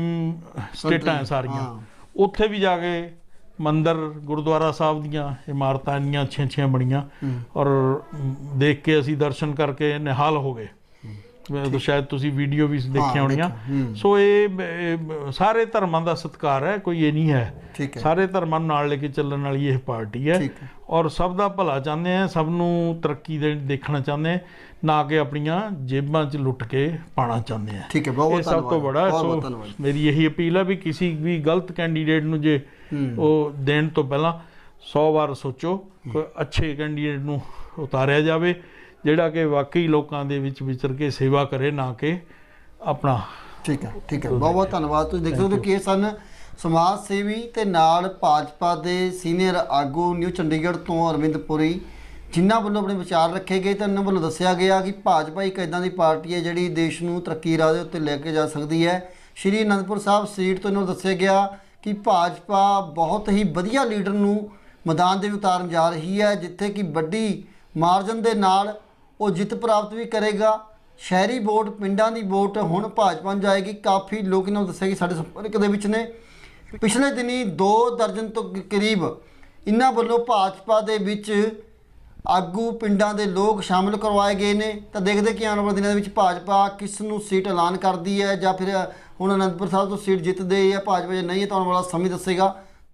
ਸਟੇਟਾਂ ਹੈ ਸਾਰੀਆਂ। ਉੱਥੇ ਵੀ ਜਾ ਕੇ ਮੰਦਿਰ ਗੁਰਦੁਆਰਾ ਸਾਹਿਬ ਦੀਆਂ ਇਮਾਰਤਾਂ ਇੰਨੀਆਂ ਅੱਛੀਆਂ ਅੱਛੀਆਂ ਬਣੀਆਂ। ਔਰ ਦੇਖ ਕੇ ਅਸੀਂ ਦਰਸ਼ਨ ਕਰਕੇ ਨਿਹਾਲ ਹੋ ਗਏ ਤਾਂ ਸ਼ਾਇਦ ਤੁਸੀਂ ਵੀਡੀਓ ਵੀ ਦੇਖੀਆਂ ਹੋਣੀਆਂ। ਸੋ ਇਹ ਸਾਰੇ ਧਰਮਾਂ ਦਾ ਸਤਿਕਾਰ ਹੈ ਕੋਈ ਇਹ ਨਹੀਂ ਹੈ। ਸਾਰੇ ਧਰਮਾਂ ਨੂੰ ਨਾਲ ਲੈ ਕੇ ਚੱਲਣ ਵਾਲੀ ਇਹ ਪਾਰਟੀ ਹੈ। ਔਰ ਸਭ ਦਾ ਭਲਾ ਚਾਹੁੰਦੇ ਆ ਸਭ ਨੂੰ ਤਰੱਕੀ ਦੇ ਦੇਖਣਾ ਚਾਹੁੰਦੇ ਆ ਨਾ ਕਿ ਆਪਣੀਆਂ ਜੇਬਾਂ 'ਚ ਲੁੱਟ ਕੇ ਪਾਣਾ ਚਾਹੁੰਦੇ ਆ। ਠੀਕ ਹੈ ਬਹੁਤ ਇਹ ਬਹੁਤ ਸਭ ਤੋਂ ਧੰਨਵਾਦ। ਬੜਾ ਸੋ ਧੰਨਵਾਦ। ਮੇਰੀ ਇਹੀ ਅਪੀਲ ਹੈ ਵੀ ਕਿਸੇ ਵੀ ਗਲਤ ਕੈਂਡੀਡੇਟ ਨੂੰ ਜੇ। ਉਹ ਦੇਣ ਤੋਂ ਪਹਿਲਾਂ 100 ਵਾਰ ਸੋਚੋ ਕੋਈ ਅੱਛੇ ਕੈਂਡੀਡੇਟ ਨੂੰ ਉਤਾਰਿਆ ਜਾਵੇ। ਜਿਹੜਾ ਕਿ ਵਾਕਈ ਲੋਕਾਂ ਦੇ ਵਿੱਚ ਵਿਚਰ ਕੇ ਸੇਵਾ ਕਰੇ ਨਾ ਕਿ ਆਪਣਾ। ਠੀਕ ਹੈ ਠੀਕ ਹੈ। ਬਹੁਤ ਬਹੁਤ ਧੰਨਵਾਦ। ਤੁਸੀਂ ਦੇਖ ਸਕਦੇ ਹੋ ਕਿ ਇਹ ਸਨ ਸਮਾਜ ਸੇਵੀ ਤੇ ਨਾਲ ਭਾਜਪਾ ਦੇ ਸੀਨੀਅਰ ਆਗੂ ਨਿਊ ਚੰਡੀਗੜ੍ਹ ਤੋਂ ਅਰਵਿੰਦ ਪੁਰੀ ਜਿਨ੍ਹਾਂ ਵੱਲੋਂ ਆਪਣੇ ਵਿਚਾਰ ਰੱਖੇ ਗਏ ਤਾਂ ਉਹਨਾਂ ਵੱਲੋਂ ਦੱਸਿਆ ਗਿਆ ਕਿ ਭਾਜਪਾ ਇੱਕ ਇਦਾਂ ਦੀ ਪਾਰਟੀ ਹੈ ਜਿਹੜੀ ਦੇਸ਼ ਨੂੰ ਤਰੱਕੀ ਰਾਹ ਦੇ ਉੱਤੇ ਲੈ ਕੇ ਜਾ ਸਕਦੀ ਹੈ। ਸ਼੍ਰੀ ਅਨੰਦਪੁਰ ਸਾਹਿਬ ਸੀਟ ਤੋਂ ਇਹਨਾਂ ਨੂੰ ਦੱਸਿਆ ਗਿਆ ਕਿ ਭਾਜਪਾ ਬਹੁਤ ਹੀ ਵਧੀਆ ਲੀਡਰ ਨੂੰ ਮੈਦਾਨ ਦੇ ਵਿੱਚ ਉਤਾਰਨ ਜਾ ਰਹੀ ਹੈ ਜਿੱਥੇ ਕਿ ਵੱਡੀ ਮਾਰਜਨ ਦੇ ਨਾਲ ਉਹ ਜਿੱਤ ਪ੍ਰਾਪਤ ਵੀ ਕਰੇਗਾ। ਸ਼ਹਿਰੀ ਵੋਟ, ਪਿੰਡਾਂ ਦੀ ਵੋਟ, ਹੁਣ ਭਾਜਪਾ ਨੂੰ ਜਾਏਗੀ। ਕਾਫੀ ਲੋਕ ਇਹਨਾਂ ਨੂੰ ਦੱਸਿਆ ਕਿ ਸਾਡੇ ਸੰਪਰਕ ਦੇ ਵਿੱਚ ਨੇ। ਪਿਛਲੇ ਦਿਨੀ 2 ਦਰਜਨ ਤੋਂ ਕਰੀਬ ਇਹਨਾਂ ਵੱਲੋਂ ਭਾਜਪਾ ਦੇ ਵਿੱਚ ਆਗੂ, ਪਿੰਡਾਂ ਦੇ ਲੋਕ ਸ਼ਾਮਲ ਕਰਵਾਏ ਗਏ ਨੇ। ਤਾਂ ਦੇਖਦੇ ਕਿ ਆਉਣ ਵਾਲੇ ਦਿਨਾਂ ਦੇ ਵਿੱਚ ਭਾਜਪਾ ਕਿਸ ਨੂੰ ਸੀਟ ਐਲਾਨ ਕਰਦੀ ਹੈ ਜਾਂ ਫਿਰ ਹੁਣ ਅਨੰਦਪੁਰ ਸਾਹਿਬ ਤੋਂ ਸੀਟ ਜਿੱਤਦੇ ਜਾਂ ਭਾਜਪਾ ਜੇ ਨਹੀਂ ਹੈ ਤਾਂ ਆਉਣ ਵਾਲਾ ਸਮੇਂ ਦੱਸੇਗਾ।